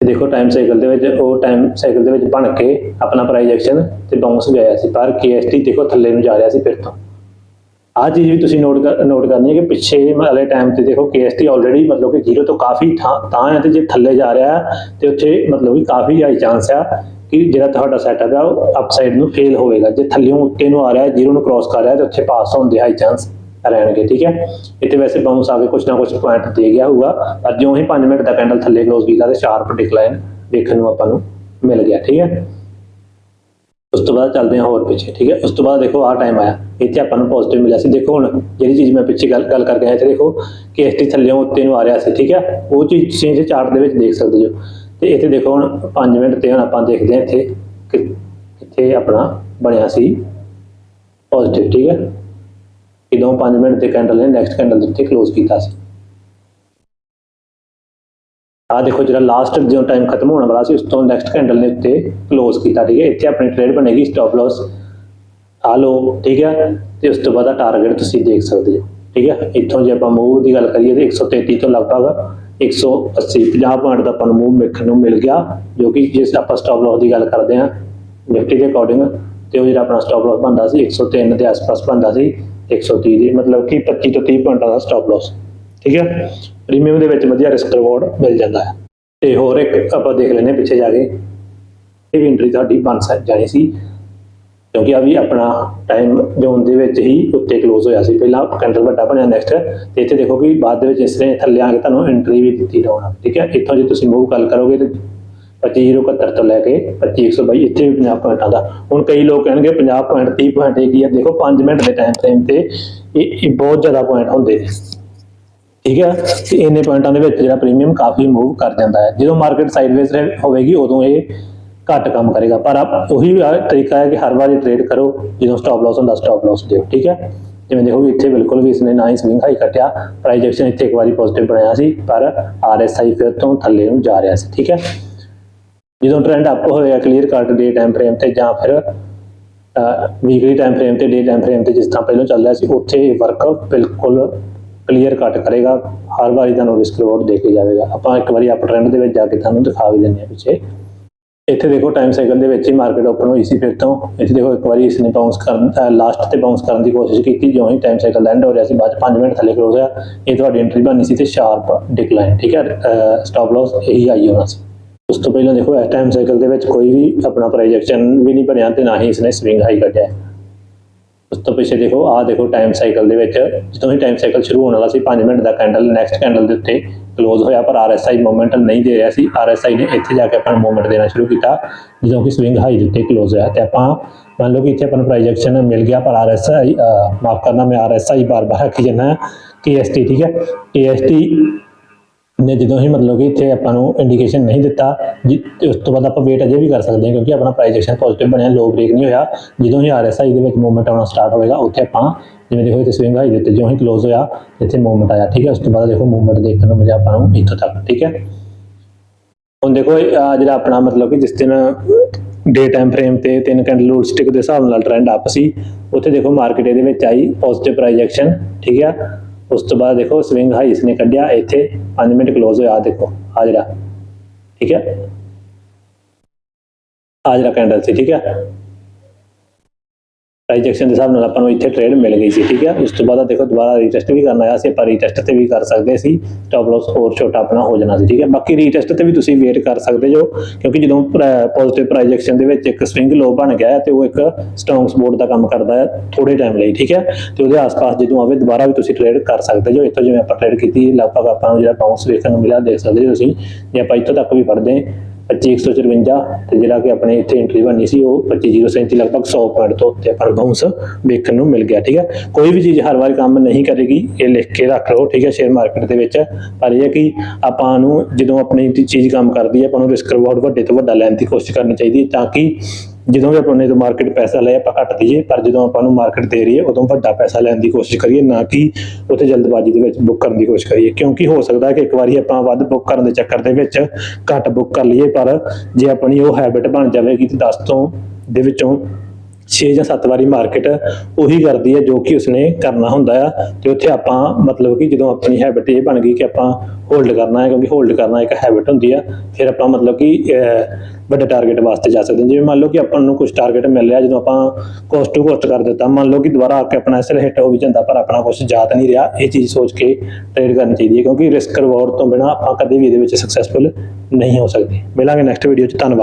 ਦੇਖੋ ਟਾਈਮ ਸਾਈਕਲ ਦੇ ਵਿੱਚ ਉਹ ਟਾਈਮ ਸਾਈਕਲ ਦੇ ਵਿੱਚ ਬਣ ਕੇ ਆਪਣਾ ਪ੍ਰਾਈਸ ਐਕਸ਼ਨ ਤੇ ਬਾਉਂਸ ਗਿਆ ਸੀ ਪਰ KST ਦੇਖੋ ਥੱਲੇ ਨੂੰ ਜਾ ਰਿਹਾ ਸੀ ਫਿਰ ਤੋਂ। ਆਹ ਚੀਜ਼ ਵੀ ਤੁਸੀਂ ਨੋਟ ਨੋਟ ਕਰਨੀ ਹੈ ਕਿ ਪਿੱਛੇ ਵਾਲੇ ਟਾਈਮ ਤੇ ਦੇਖੋ KST ਆਲਰੇਡੀ ਮਤਲਬ ਕਿ ਜ਼ੀਰੋ ਤੋਂ ਕਾਫੀ ਥਾਂ ਤਾਂ ਹੈ ਤੇ ਜੇ ਥੱਲੇ ਜਾ ਰਿਹਾ ਹੈ, ਤੇ ਉੱਥੇ ਮਤਲਬ ਕਿ ਕਾਫੀ ਹਾਈ ਚਾਂਸ ਆ ਕਿ ਜਿਹੜਾ ਤੁਹਾਡਾ ਸੈਟਅਪ ਆ ਉਹ ਅਪਸਾਈਡ ਨੂੰ ਫੇਲ ਹੋਵੇਗਾ। ਜੇ ਥੱਲੇੋਂ ਉੱਤੇ ਨੂੰ ਆ ਰਿਹਾ ਜ਼ੀਰੋ ਨੂੰ ਕ੍ਰਾਸ ਕਰ ਰਿਹਾ ਹੈ ਤੇ ਉੱਥੇ ਪਾਸ ਹੋਣ ਦੇ ਹਾਈ ਚਾਂਸ ਰਹਿਣਗੇ, ਠੀਕ ਹੈ? ਇੱਥੇ ਵੈਸੇ ਬਾਉਂਸ ਆ ਕੇ ਕੁਝ ਨਾ ਕੁਝ ਪੁਆਇੰਟ ਦੇ ਗਿਆ ਹੋਊਗਾ, ਪਰ ਜਿਉਂ ਹੀ 5 ਮਿੰਟ ਦਾ ਕੈਂਡਲ ਥੱਲੇ ਕਲੋਜ਼ ਕੀਤਾ ਤੇ ਸ਼ਾਰਪ ਡਿਕਲਾਈਨ ਦੇਖਣ ਨੂੰ ਆਪਾਂ ਨੂੰ ਮਿਲ ਗਿਆ, ਠੀਕ ਹੈ? ਉਸ ਤੋਂ ਬਾਅਦ ਚੱਲਦੇ ਹਾਂ ਹੋਰ ਪਿੱਛੇ, ਠੀਕ ਹੈ? ਉਸ ਤੋਂ ਬਾਅਦ ਦੇਖੋ, ਆਹ ਟਾਈਮ ਆਇਆ। ਇੱਥੇ ਆਪਾਂ ਨੂੰ ਪੋਜ਼ਿਟਿਵ ਮਿਲਿਆ ਸੀ। ਦੇਖੋ ਹੁਣ, ਜਿਹੜੀ ਚੀਜ਼ ਮੈਂ ਪਿੱਛੇ ਗੱਲ ਗੱਲ ਕਰ ਗਿਆ ਇੱਥੇ ਦੇਖੋ, ਕਿ ਐਸਟੀ ਥੱਲੇੋਂ ਉੱਤੇ ਨੂੰ ਆ ਰਿਹਾ ਸੀ, ਠੀਕ ਹੈ? ਉਹ ਚੀਜ਼ ਤੁਸੀਂ ਇਸ ਚਾਰਟ ਦੇ ਵਿੱਚ ਦੇਖ ਸਕਦੇ ਹੋ। ਤੇ ਇੱਥੇ ਦੇਖੋ ਹੁਣ 5 ਮਿੰਟ ਤੇ ਹੁਣ ਆਪਾਂ ਦੇਖਦੇ ਹਾਂ ਇੱਥੇ ਕਿ, ਕਿੱਥੇ ਆਪਣਾ ਬਣਿਆ ਸੀ ਪੋਜ਼ਿਟਿਵ ਠੀਕ ਹੈ? ਜਦੋਂ 5 ਮਿੰਟ ਦੇ ਕੈਂਡਲ ਨੇ ਨੈਕਸਟ ਕੈਂਡਲ ਦੇ ਉੱਤੇ ਕਲੋਜ਼ ਕੀਤਾ ਸੀ। ਆ ਦੇਖੋ ਜਿਹੜਾ ਲਾਸਟ ਜਦੋਂ ਟਾਈਮ ਖਤਮ ਹੋਣ ਵਾਲਾ ਸੀ, ਉਸ ਤੋਂ ਨੈਕਸਟ ਕੈਂਡਲ ਨੇ ਉੱਤੇ ਕਲੋਜ਼ ਕੀਤਾ, ਠੀਕ ਹੈ? ਇੱਥੇ ਆਪਣੀ ਟ੍ਰੇਡ ਬਣੇਗੀ ਸਟਾਪ ਲਾਸ ਆ ਲਓ, ਠੀਕ ਹੈ? ਤੇ ਉਸ ਤੋਂ ਬਾਅਦ ਟਾਰਗੇਟ ਤੁਸੀਂ ਦੇਖ ਸਕਦੇ ਹੋ, ਠੀਕ ਹੈ? ਇੱਥੋਂ ਜੇ ਆਪਾਂ ਮੂਵ ਦੀ ਗੱਲ ਕਰੀਏ ਤੇ 133 ਤੋਂ ਲਗਭਗ 180 50 ਪੁਆਇੰਟ ਦਾ ਆਪਾਂ ਨੂੰ ਮੂਵ ਵੇਖਣ ਨੂੰ ਮਿਲ ਗਿਆ, ਜੋ ਕਿ ਜਿਸ ਆਪਾਂ ਸਟਾਪ ਲਾਸ ਦੀ ਗੱਲ ਕਰਦੇ ਹਾਂ ਨਿਫਟੀ ਦੇ ਅਕੋਰਡਿੰਗ ਤੇ ਉਹ ਜਿਹੜਾ ਆਪਣਾ ਸਟਾਪ ਲਾਸ ਬਣਦਾ ਸੀ 103 ਦੇ ਆਸ-ਪਾਸ ਬਣਦਾ ਸੀ 130 ਦੀ, ਮਤਲਬ ਕਿ 25 ਤੋਂ 30 ਪੁਆਇੰਟਾਂ ਦਾ ਸਟਾਪ ਲਾਸ ਠੀਕ ਹੈ? ਪ੍ਰੀਮੀਅਮ ਦੇ ਵਿੱਚ ਵਧੀਆ ਰਿਸਕ ਰਿਵਾਰਡ ਮਿਲ ਜਾਂਦਾ ਹੈ। ਤੇ ਹੋਰ ਇੱਕ ਆਪਾਂ ਦੇਖ ਲੈਂਦੇ ਹਾਂ ਪਿੱਛੇ ਜਾ ਕੇ। ਇਹ ਵੀ ਐਂਟਰੀ ਤੁਹਾਡੀ ਬਣ ਸਕ, ਜਾਣੀ ਸੀ। ਕਿਉਂਕਿ ਆ ਵੀ ਆਪਣਾ ਟਾਈਮ ਜ਼ੋਨ ਦੇ ਵਿੱਚ ਹੀ ਉੱਤੇ ਕਲੋਜ਼ ਹੋਇਆ ਸੀ। ਪਹਿਲਾਂ ਕੈਂਡਲ ਵੱਡਾ ਬਣਿਆ ਨੈਕਸਟ ਤੇ ਇੱਥੇ ਦੇਖੋ ਕਿ ਬਾਅਦ ਦੇ ਵਿੱਚ ਇਸ ਤਰ੍ਹਾਂ ਥੱਲੇ ਆ ਕੇ ਤੁਹਾਨੂੰ ਐਂਟਰੀ ਵੀ ਦਿੱਤੀ ਡਾਉਣ ਠੀਕ ਹੈ? ਇੱਥੋਂ ਜੇ ਤੁਸੀਂ ਮੂਵ ਗੱਲ ਕਰੋਗੇ ਤੇ 2571 ਤੋਂ ਲੈ ਕੇ 2522 ਇੱਥੇ ਵੀ 50 ਪੁਆਇੰਟਾਂ ਦਾ ਹੁਣ ਕਈ ਲੋਕ ਕਹਿਣਗੇ 50 ਪੁਆਇੰਟ 30 ਪੁਆਇੰਟ ਇਹ ਕੀ ਹੈ ਦੇਖੋ 5 ਮਿੰਟ ਦੇ ਟਾਈਮ ਫਰੇਮ ਤੇ ਇਹ ਇਹ ਬਹੁਤ ਜ਼ਿਆਦਾ ਪੁਆਇੰਟ ਹੁੰਦੇ ਨੇ ਠੀਕ ਹੈ ਤੇ ਇੰਨੇ ਪੁਆਇੰਟਾਂ ਦੇ ਵਿੱਚ ਜਿਹੜਾ ਪ੍ਰੀਮੀਅਮ ਕਾਫੀ ਮੂਵ ਕਰ ਜਾਂਦਾ ਹੈ ਜਦੋਂ ਮਾਰਕੀਟ ਸਾਈਡਵੇਜ਼ ਹੋਵੇਗੀ ਉਦੋਂ ਇਹ ਘੱਟ ਕੰਮ ਕਰੇਗਾ ਪਰ ਆਪ ਉਹੀ ਆ ਤਰੀਕਾ ਹੈ ਕਿ ਹਰ ਵਾਰੀ ਟ੍ਰੇਡ ਕਰੋ ਜਦੋਂ ਸਟਾਪ ਲਾਸ ਹੁੰਦਾ ਸਟਾਪ ਲਾਸ ਦਿਓ ਠੀਕ ਹੈ ਜਿਵੇਂ ਦੇਖੋ ਇੱਥੇ ਬਿਲਕੁਲ ਵੀ ਇਸਨੇ ਨਾ ਹੀ ਸਵਿੰਗ ਹਾਈ ਕੱਟਿਆ ਪ੍ਰਾਈਸ ਐਕਸ਼ਨ ਇੱਥੇ ਇੱਕ ਵਾਰੀ ਪੋਜ਼ਿਟਿਵ ਬਣਾਇਆ ਸੀ ਪਰ ਆਰਐਸਆਈ ਫਿਰ ਤੋਂ ਥੱਲੇ ਨੂੰ ਜਾ ਰਿਹਾ ਸੀ ਠੀਕ ਹੈ ਜਦੋਂ ਟ੍ਰੈਂਡ ਅਪ ਹੋਇਆ ਕਲੀਅਰ ਕੱਟ ਡੇ ਟਾਈਮ ਫਰੇਮ ਤੇ ਜਾਂ ਫਿਰ ਵੀਕਲੀ ਟਾਈਮ ਫਰੇਮ ਤੇ ਡੇ ਟਾਈਮ ਫਰੇਮ ਤੇ ਜਿਸ ਤਰ੍ਹਾਂ ਪਹਿਲਾਂ ਚੱਲ ਰਿਹਾ ਸੀ, ਉੱਥੇ ਵਰਕ ਬਿਲਕੁਲ ਕਲੀਅਰ ਕੱਟ ਕਰੇਗਾ। ਹਰ ਵਾਰੀ ਤੁਹਾਨੂੰ ਰਿਸਕ ਰਿਵਾਰਡ ਦੇ ਕੇ ਜਾਵੇਗਾ। ਆਪਾਂ ਇੱਕ ਵਾਰੀ ਅਪ ਟ੍ਰੈਂਡ ਦੇ ਵਿੱਚ ਜਾ ਕੇ ਤੁਹਾਨੂੰ ਦਿਖਾ ਵੀ ਦਿੰਦੇ ਹਾਂ ਪਿੱਛੇ। ਇੱਥੇ ਦੇਖੋ ਟਾਈਮ ਸਾਈਕਲ ਦੇ ਵਿੱਚ ਹੀ ਮਾਰਕੀਟ ਓਪਨ ਹੋਈ ਸੀ ਫਿਰ ਤੋਂ। ਇੱਥੇ ਦੇਖੋ ਇੱਕ ਵਾਰੀ ਇਸ ਨੇ ਬਾਉਂਸ ਕਰਨ ਲਾਸਟ ਤੇ ਬਾਉਂਸ ਕਰਨ ਦੀ ਕੋਸ਼ਿਸ਼ ਕੀਤੀ, ਜਿਉਂ ਹੀ ਟਾਈਮ ਸਾਈਕਲ ਐਂਡ ਹੋ ਰਿਹਾ ਸੀ, ਬਾਅਦ 5 ਮਿੰਟ ਥੱਲੇ ਕਲੋਜ਼ ਹੋਇਆ। ਇਹ ਤੁਹਾਡੀ ਐਂਟਰੀ ਬਣਨੀ ਸੀ ਤੇ ਸ਼ਾਰਪ ਡਿਕਲਾਈਨ ਠੀਕ ਹੈ? ਸਟਾਪ ਲਾਸ ਇਹੀ ਆਈ ਹੋਣਾ ਸੀ। ਉਸ ਤੋਂ ਪਹਿਲਾਂ ਦੇਖੋ, ਇਸ ਟਾਈਮ ਸਾਈਕਲ ਦੇ ਵਿੱਚ ਕੋਈ ਵੀ ਆਪਣਾ ਪ੍ਰਾਈਸ ਵੀ ਨਹੀਂ ਬਣਿਆ ਤੇ ਨਾ ਹੀ ਇਸਨੇ ਸਵਿੰਗ ਹਾਈ ਕੱਢਿਆ। ਉਸ ਤੋਂ ਪਿੱਛੇ ਦੇਖੋ, ਆਹ ਦੇਖੋ ਟਾਈਮ ਸਾਈਕਲ ਦੇ ਵਿੱਚ, ਜਦੋਂ ਹੀ ਟਾਈਮ ਸਾਈਕਲ ਸ਼ੁਰੂ ਹੋਣ ਵਾਲਾ ਸੀ 5 ਮਿੰਟ ਦਾ ਕੈਂਡਲ ਨੈਕਸਟ ਕੈਂਡਲ ਦੇ ਉੱਤੇ ਕਲੋਜ਼ ਹੋਇਆ, ਪਰ RSI ਮੂਵਮੈਂਟ ਨਹੀਂ ਦੇ ਰਿਹਾ ਸੀ। RSI ਨੇ ਇੱਥੇ ਜਾ ਕੇ ਆਪਣਾ ਮੂਵਮੈਂਟ ਦੇਣਾ ਸ਼ੁਰੂ ਕੀਤਾ, ਜਦੋਂ ਕਿ ਸਵਿੰਗ ਹਾਈ ਦੇ ਉੱਤੇ ਕਲੋਜ਼ ਹੋਇਆ। ਤੇ ਆਪਾਂ ਮੰਨ ਲਓ ਕਿ ਇੱਥੇ ਆਪਣਾ ਪ੍ਰੋਜੈਕਸ਼ਨ ਮਿਲ ਗਿਆ, ਪਰ RSI ਮਾਫ ਕਰਨਾ, ਮੈਂ RSI ਬਾਰ-ਬਾਰ ਆਖੀ ਜਾਂਦਾ KST ਠੀਕ ਹੈ? KST ਨੇ ਜਦੋਂ ਹੀ ਮਤਲਬ ਕਿ ਇੱਥੇ ਆਪਾਂ ਨੂੰ ਇੰਡੀਕੇਸ਼ਨ ਨਹੀਂ ਦਿੱਤਾ, ਜਿ- ਉਸ ਤੋਂ ਬਾਅਦ ਆਪਾਂ ਵੇਟ ਅਜੇ ਵੀ ਕਰ ਸਕਦੇ ਹਾਂ ਕਿਉਂਕਿ ਆਪਣਾ ਪ੍ਰਾਈਸ ਐਕਸ਼ਨ ਪੋਜ਼ਿਟਿਵ ਬਣਿਆ ਲੋ ਬ੍ਰੇਕ ਨਹੀਂ ਹੋਇਆ। ਜਦੋਂ ਹੀ ਆਰਐਸਆਈ ਦੇ ਵਿੱਚ ਮੂਵਮੈਂਟ ਆਉਣਾ ਸਟਾਰਟ ਹੋਏਗਾ, ਉੱਥੇ ਆਪਾਂ ਜਿਵੇਂ ਦੇਖੋ ਇੱਥੇ ਸਵਿੰਗ ਹਾਈ ਦੇ ਉੱਤੇ ਜਿਉਂ ਹੀ ਕਲੋਜ਼ ਹੋਇਆ, ਇੱਥੇ ਮੂਵਮੈਂਟ ਆਇਆ, ਠੀਕ ਹੈ? ਉਸ ਤੋਂ ਬਾਅਦ ਦੇਖੋ ਮੂਵਮੈਂਟ ਦੇਖਣ ਨੂੰ ਮਿਲਿਆ ਆਪਾਂ ਨੂੰ ਇੱਥੋਂ ਤੱਕ, ਠੀਕ ਹੈ? ਹੁਣ ਦੇਖੋ ਜਿਹੜਾ ਆਪਣਾ ਮਤਲਬ ਕਿ ਜਿਸ ਦਿਨ ਡੇ ਟਾਈਮ ਫਰੇਮ ਤੇ ਤਿੰਨ ਕੈਂਡਲ ਰੂਟ ਸਟਿਕ ਦੇ ਹਿਸਾਬ ਨਾਲ ਟ੍ਰੈਂਡ ਅਪ ਸੀ, ਉੱਥੇ ਦੇਖੋ ਮਾਰਕੀਟ ਇਹਦੇ ਵਿੱਚ ਆਈ ਪੋਜ਼ਿਟਿਵ ਪ੍ਰਾਈਸ ਐਕਸ਼ਨ ਠੀਕ ਹੈ? ਉਸ ਤੋਂ ਬਾਅਦ ਦੇਖੋ ਸਵਿੰਗ ਹਾਈ ਇਸਨੇ ਕੱਢਿਆ, ਇੱਥੇ 5 ਮਿੰਟ ਕਲੋਜ਼ ਹੋਇਆ, ਆਹ ਦੇਖੋ ਆ ਜਿਹੜਾ, ਠੀਕ ਹੈ? ਆ ਜਿਹੜਾ ਕੈਂਡਲ ਸੀ, ਠੀਕ ਹੈ? ਪ੍ਰਾਈਸ ਐਕਸ਼ਨ ਦੇ ਹਿਸਾਬ ਨਾਲ ਆਪਾਂ ਨੂੰ ਇੱਥੇ ਟ੍ਰੇਡ ਮਿਲ ਗਈ ਸੀ, ਠੀਕ ਹੈ? ਉਸ ਤੋਂ ਬਾਅਦ ਦੇਖੋ, ਦੁਬਾਰਾ ਰੀਟੈਸਟ ਵੀ ਕਰਨਾ ਆਇਆ ਸੀ, ਆਪਾਂ ਰੀਟੈਸਟ ਤੇ ਵੀ ਕਰ ਸਕਦੇ ਸੀ ਸਟਾਪ ਲਾਸ ਹੋਰ ਛੋਟਾ ਆਪਣਾ ਹੋ ਜਾਣਾ ਸੀ, ਠੀਕ ਹੈ? ਬਾਕੀ ਰੀਟੈਸਟ ਤੇ ਵੀ ਤੁਸੀਂ ਵੇਟ ਕਰ ਸਕਦੇ ਜੋ, ਕਿਉਂਕਿ ਜਦੋਂ ਪੋਜ਼ਿਟਿਵ ਪ੍ਰਾਈਸ ਐਕਸ਼ਨ ਦੇ ਵਿੱਚ ਇੱਕ ਸਵਿੰਗ ਲੋ ਬਣ ਗਿਆ ਤੇ ਉਹ ਇੱਕ ਸਟਰੋਂਗ ਸਪੋਰਟ ਦਾ ਕੰਮ ਕਰਦਾ ਹੈ ਥੋੜੇ ਟਾਈਮ ਲਈ, ਠੀਕ ਹੈ? ਤੇ ਉਹਦੇ ਆਸ-ਪਾਸ ਜਦੋਂ ਆਵੇ, ਦੁਬਾਰਾ ਵੀ ਤੁਸੀਂ ਟ੍ਰੇਡ ਕਰ ਸਕਦੇ ਜੋ, ਇੱਥੋਂ ਜਿਵੇਂ ਆਪਾਂ ਟ੍ਰੇਡ ਕੀਤੀ, ਲਗਭਗ ਆਪਾਂ ਨੂੰ ਜਿਹੜਾ ਬਾਉਂਸ ਵੇਖਣ ਨੂੰ ਮਿਲਿਆ, ਦੇਖ ਸਕਦੇ ਹੋ ਤੁਸੀਂ, ਜੇ ਆਪਾਂ ਇੱਥੋਂ ਤੱਕ ਵੀ ਫੜਦੇ ਹਾਂ 25154 ਤੇ ਜਿਹੜਾ ਕਿ ਆਪਣੇ ਇੱਥੇ ਐਂਟਰੀ ਬਣੀ ਸੀ, ਉਹ 25037 ਲਗਭਗ 100 ਪੁਆਇੰਟ ਤੋਂ ਉੱਤੇ ਆਪਾਂ ਨੂੰ ਬਾਉਂਸ ਵੇਖਣ ਨੂੰ ਮਿਲ ਗਿਆ, ਠੀਕ ਹੈ? ਕੋਈ ਵੀ ਚੀਜ਼ ਹਰ ਵਾਰ ਕੰਮ ਨਹੀਂ ਕਰੇਗੀ, ਇਹ ਲਿਖ ਕੇ ਰੱਖ ਲਓ, ਠੀਕ ਹੈ? ਸ਼ੇਅਰ ਮਾਰਕੀਟ ਦੇ ਵਿੱਚ। ਪਰ ਇਹ ਹੈ ਕਿ ਆਪਾਂ ਨੂੰ ਜਦੋਂ ਆਪਣੀ ਚੀਜ਼ ਕੰਮ ਕਰਦੀ ਹੈ, ਆਪਾਂ ਨੂੰ ਰਿਸਕ ਰਿਵਾਰਡ ਵੱਡੇ ਤੋਂ ਵੱਡਾ ਲੈਣ ਦੀ ਕੋਸ਼ਿਸ਼ ਕਰਨੀ ਚਾਹੀਦੀ ਹੈ, ਤਾਂ ਕਿ ਜਦੋਂ ਵੀ ਆਪਾਂ ਨੇ ਤੋਂ ਮਾਰਕੀਟ ਪੈਸਾ ਲਏ, ਆਪਾਂ ਘੱਟ ਦਈਏ, ਪਰ ਜਦੋਂ ਆਪਾਂ ਨੂੰ ਮਾਰਕੀਟ ਦੇ ਰਹੀ ਹੈ ਉਦੋਂ ਵੱਡਾ ਪੈਸਾ ਲੈਣ ਦੀ ਕੋਸ਼ਿਸ਼ ਕਰੀਏ, ਨਾ ਕਿ ਉੱਥੇ ਜਲਦਬਾਜ਼ੀ ਦੇ ਵਿੱਚ ਬੁੱਕ ਕਰਨ ਦੀ ਕੋਸ਼ਿਸ਼ ਕਰੀਏ। ਕਿਉਂਕਿ ਹੋ ਸਕਦਾ ਕਿ ਇੱਕ ਵਾਰੀ ਆਪਾਂ ਵੱਧ ਬੁੱਕ ਕਰਨ ਦੇ ਚੱਕਰ ਦੇ ਵਿੱਚ ਘੱਟ ਬੁੱਕ ਕਰ ਲਈਏ, ਪਰ ਜੇ ਆਪਣੀ ਉਹ ਹੈਬਿਟ ਬਣ ਜਾਵੇਗੀ ਤੇ 10 ਤੋਂ, ਦੇ ਵਿੱਚੋਂ 6 ਜਾਂ 7 ਵਾਰੀ ਮਾਰਕੀਟ ਉਹੀ ਕਰਦੀ ਹੈ ਜੋ ਕਿ ਉਸਨੇ ਕਰਨਾ ਹੁੰਦਾ ਆ। ਤੇ ਉੱਥੇ ਆਪਾਂ ਮਤਲਬ ਕਿ ਜਦੋਂ ਆਪਣੀ ਹੈਬਿਟ ਇਹ ਬਣ ਗਈ ਕਿ ਆਪਾਂ ਹੋਲਡ ਕਰਨਾ ਹੈ, ਕਿਉਂਕਿ ਹੋਲਡ ਕਰਨਾ ਇੱਕ ਹੈਬਿਟ ਹੁੰਦੀ ਆ, ਫਿਰ ਆਪਾਂ ਮਤਲਬ ਕਿ ਵੱਡੇ ਟਾਰਗੇਟ ਵਾਸਤੇ ਜਾ ਸਕਦੇ ਹਾਂ। ਜਿਵੇਂ ਮੰਨ ਲਓ ਕਿ ਆਪਾਂ ਨੂੰ ਕੁਝ ਟਾਰਗੇਟ ਮਿਲ ਰਿਹਾ, ਜਦੋਂ ਆਪਾਂ ਕੋਸਟ ਟੂ ਕੋਸਟ ਕਰ ਦਿੱਤਾ, ਮੰਨ ਲਓ ਕਿ ਦੁਬਾਰਾ ਆ ਕੇ ਆਪਣਾ ਐਸਲ ਹਿੱਟ ਹੋ ਵੀ ਜਾਂਦਾ, ਪਰ ਆਪਣਾ ਕੁਝ ਜਾਤ ਨਹੀਂ ਰਿਹਾ, ਇਹ ਚੀਜ਼ ਸੋਚ ਕੇ ਟ੍ਰੇਡ ਕਰਨੀ ਚਾਹੀਦੀ ਹੈ, ਕਿਉਂਕਿ ਰਿਸਕ ਰਿਵਾਰਡ ਤੋਂ ਬਿਨਾ ਆਪਾਂ ਕਦੇ ਵੀ ਇਹਦੇ ਵਿੱਚ ਸਕਸੈਸਫੁਲ ਨਹੀਂ ਹੋ ਸਕਦੇ। ਮਿਲਾਂਗੇ ਨੈਕਸਟ ਵੀਡੀਓ 'ਚ, ਧੰਨਵਾਦ।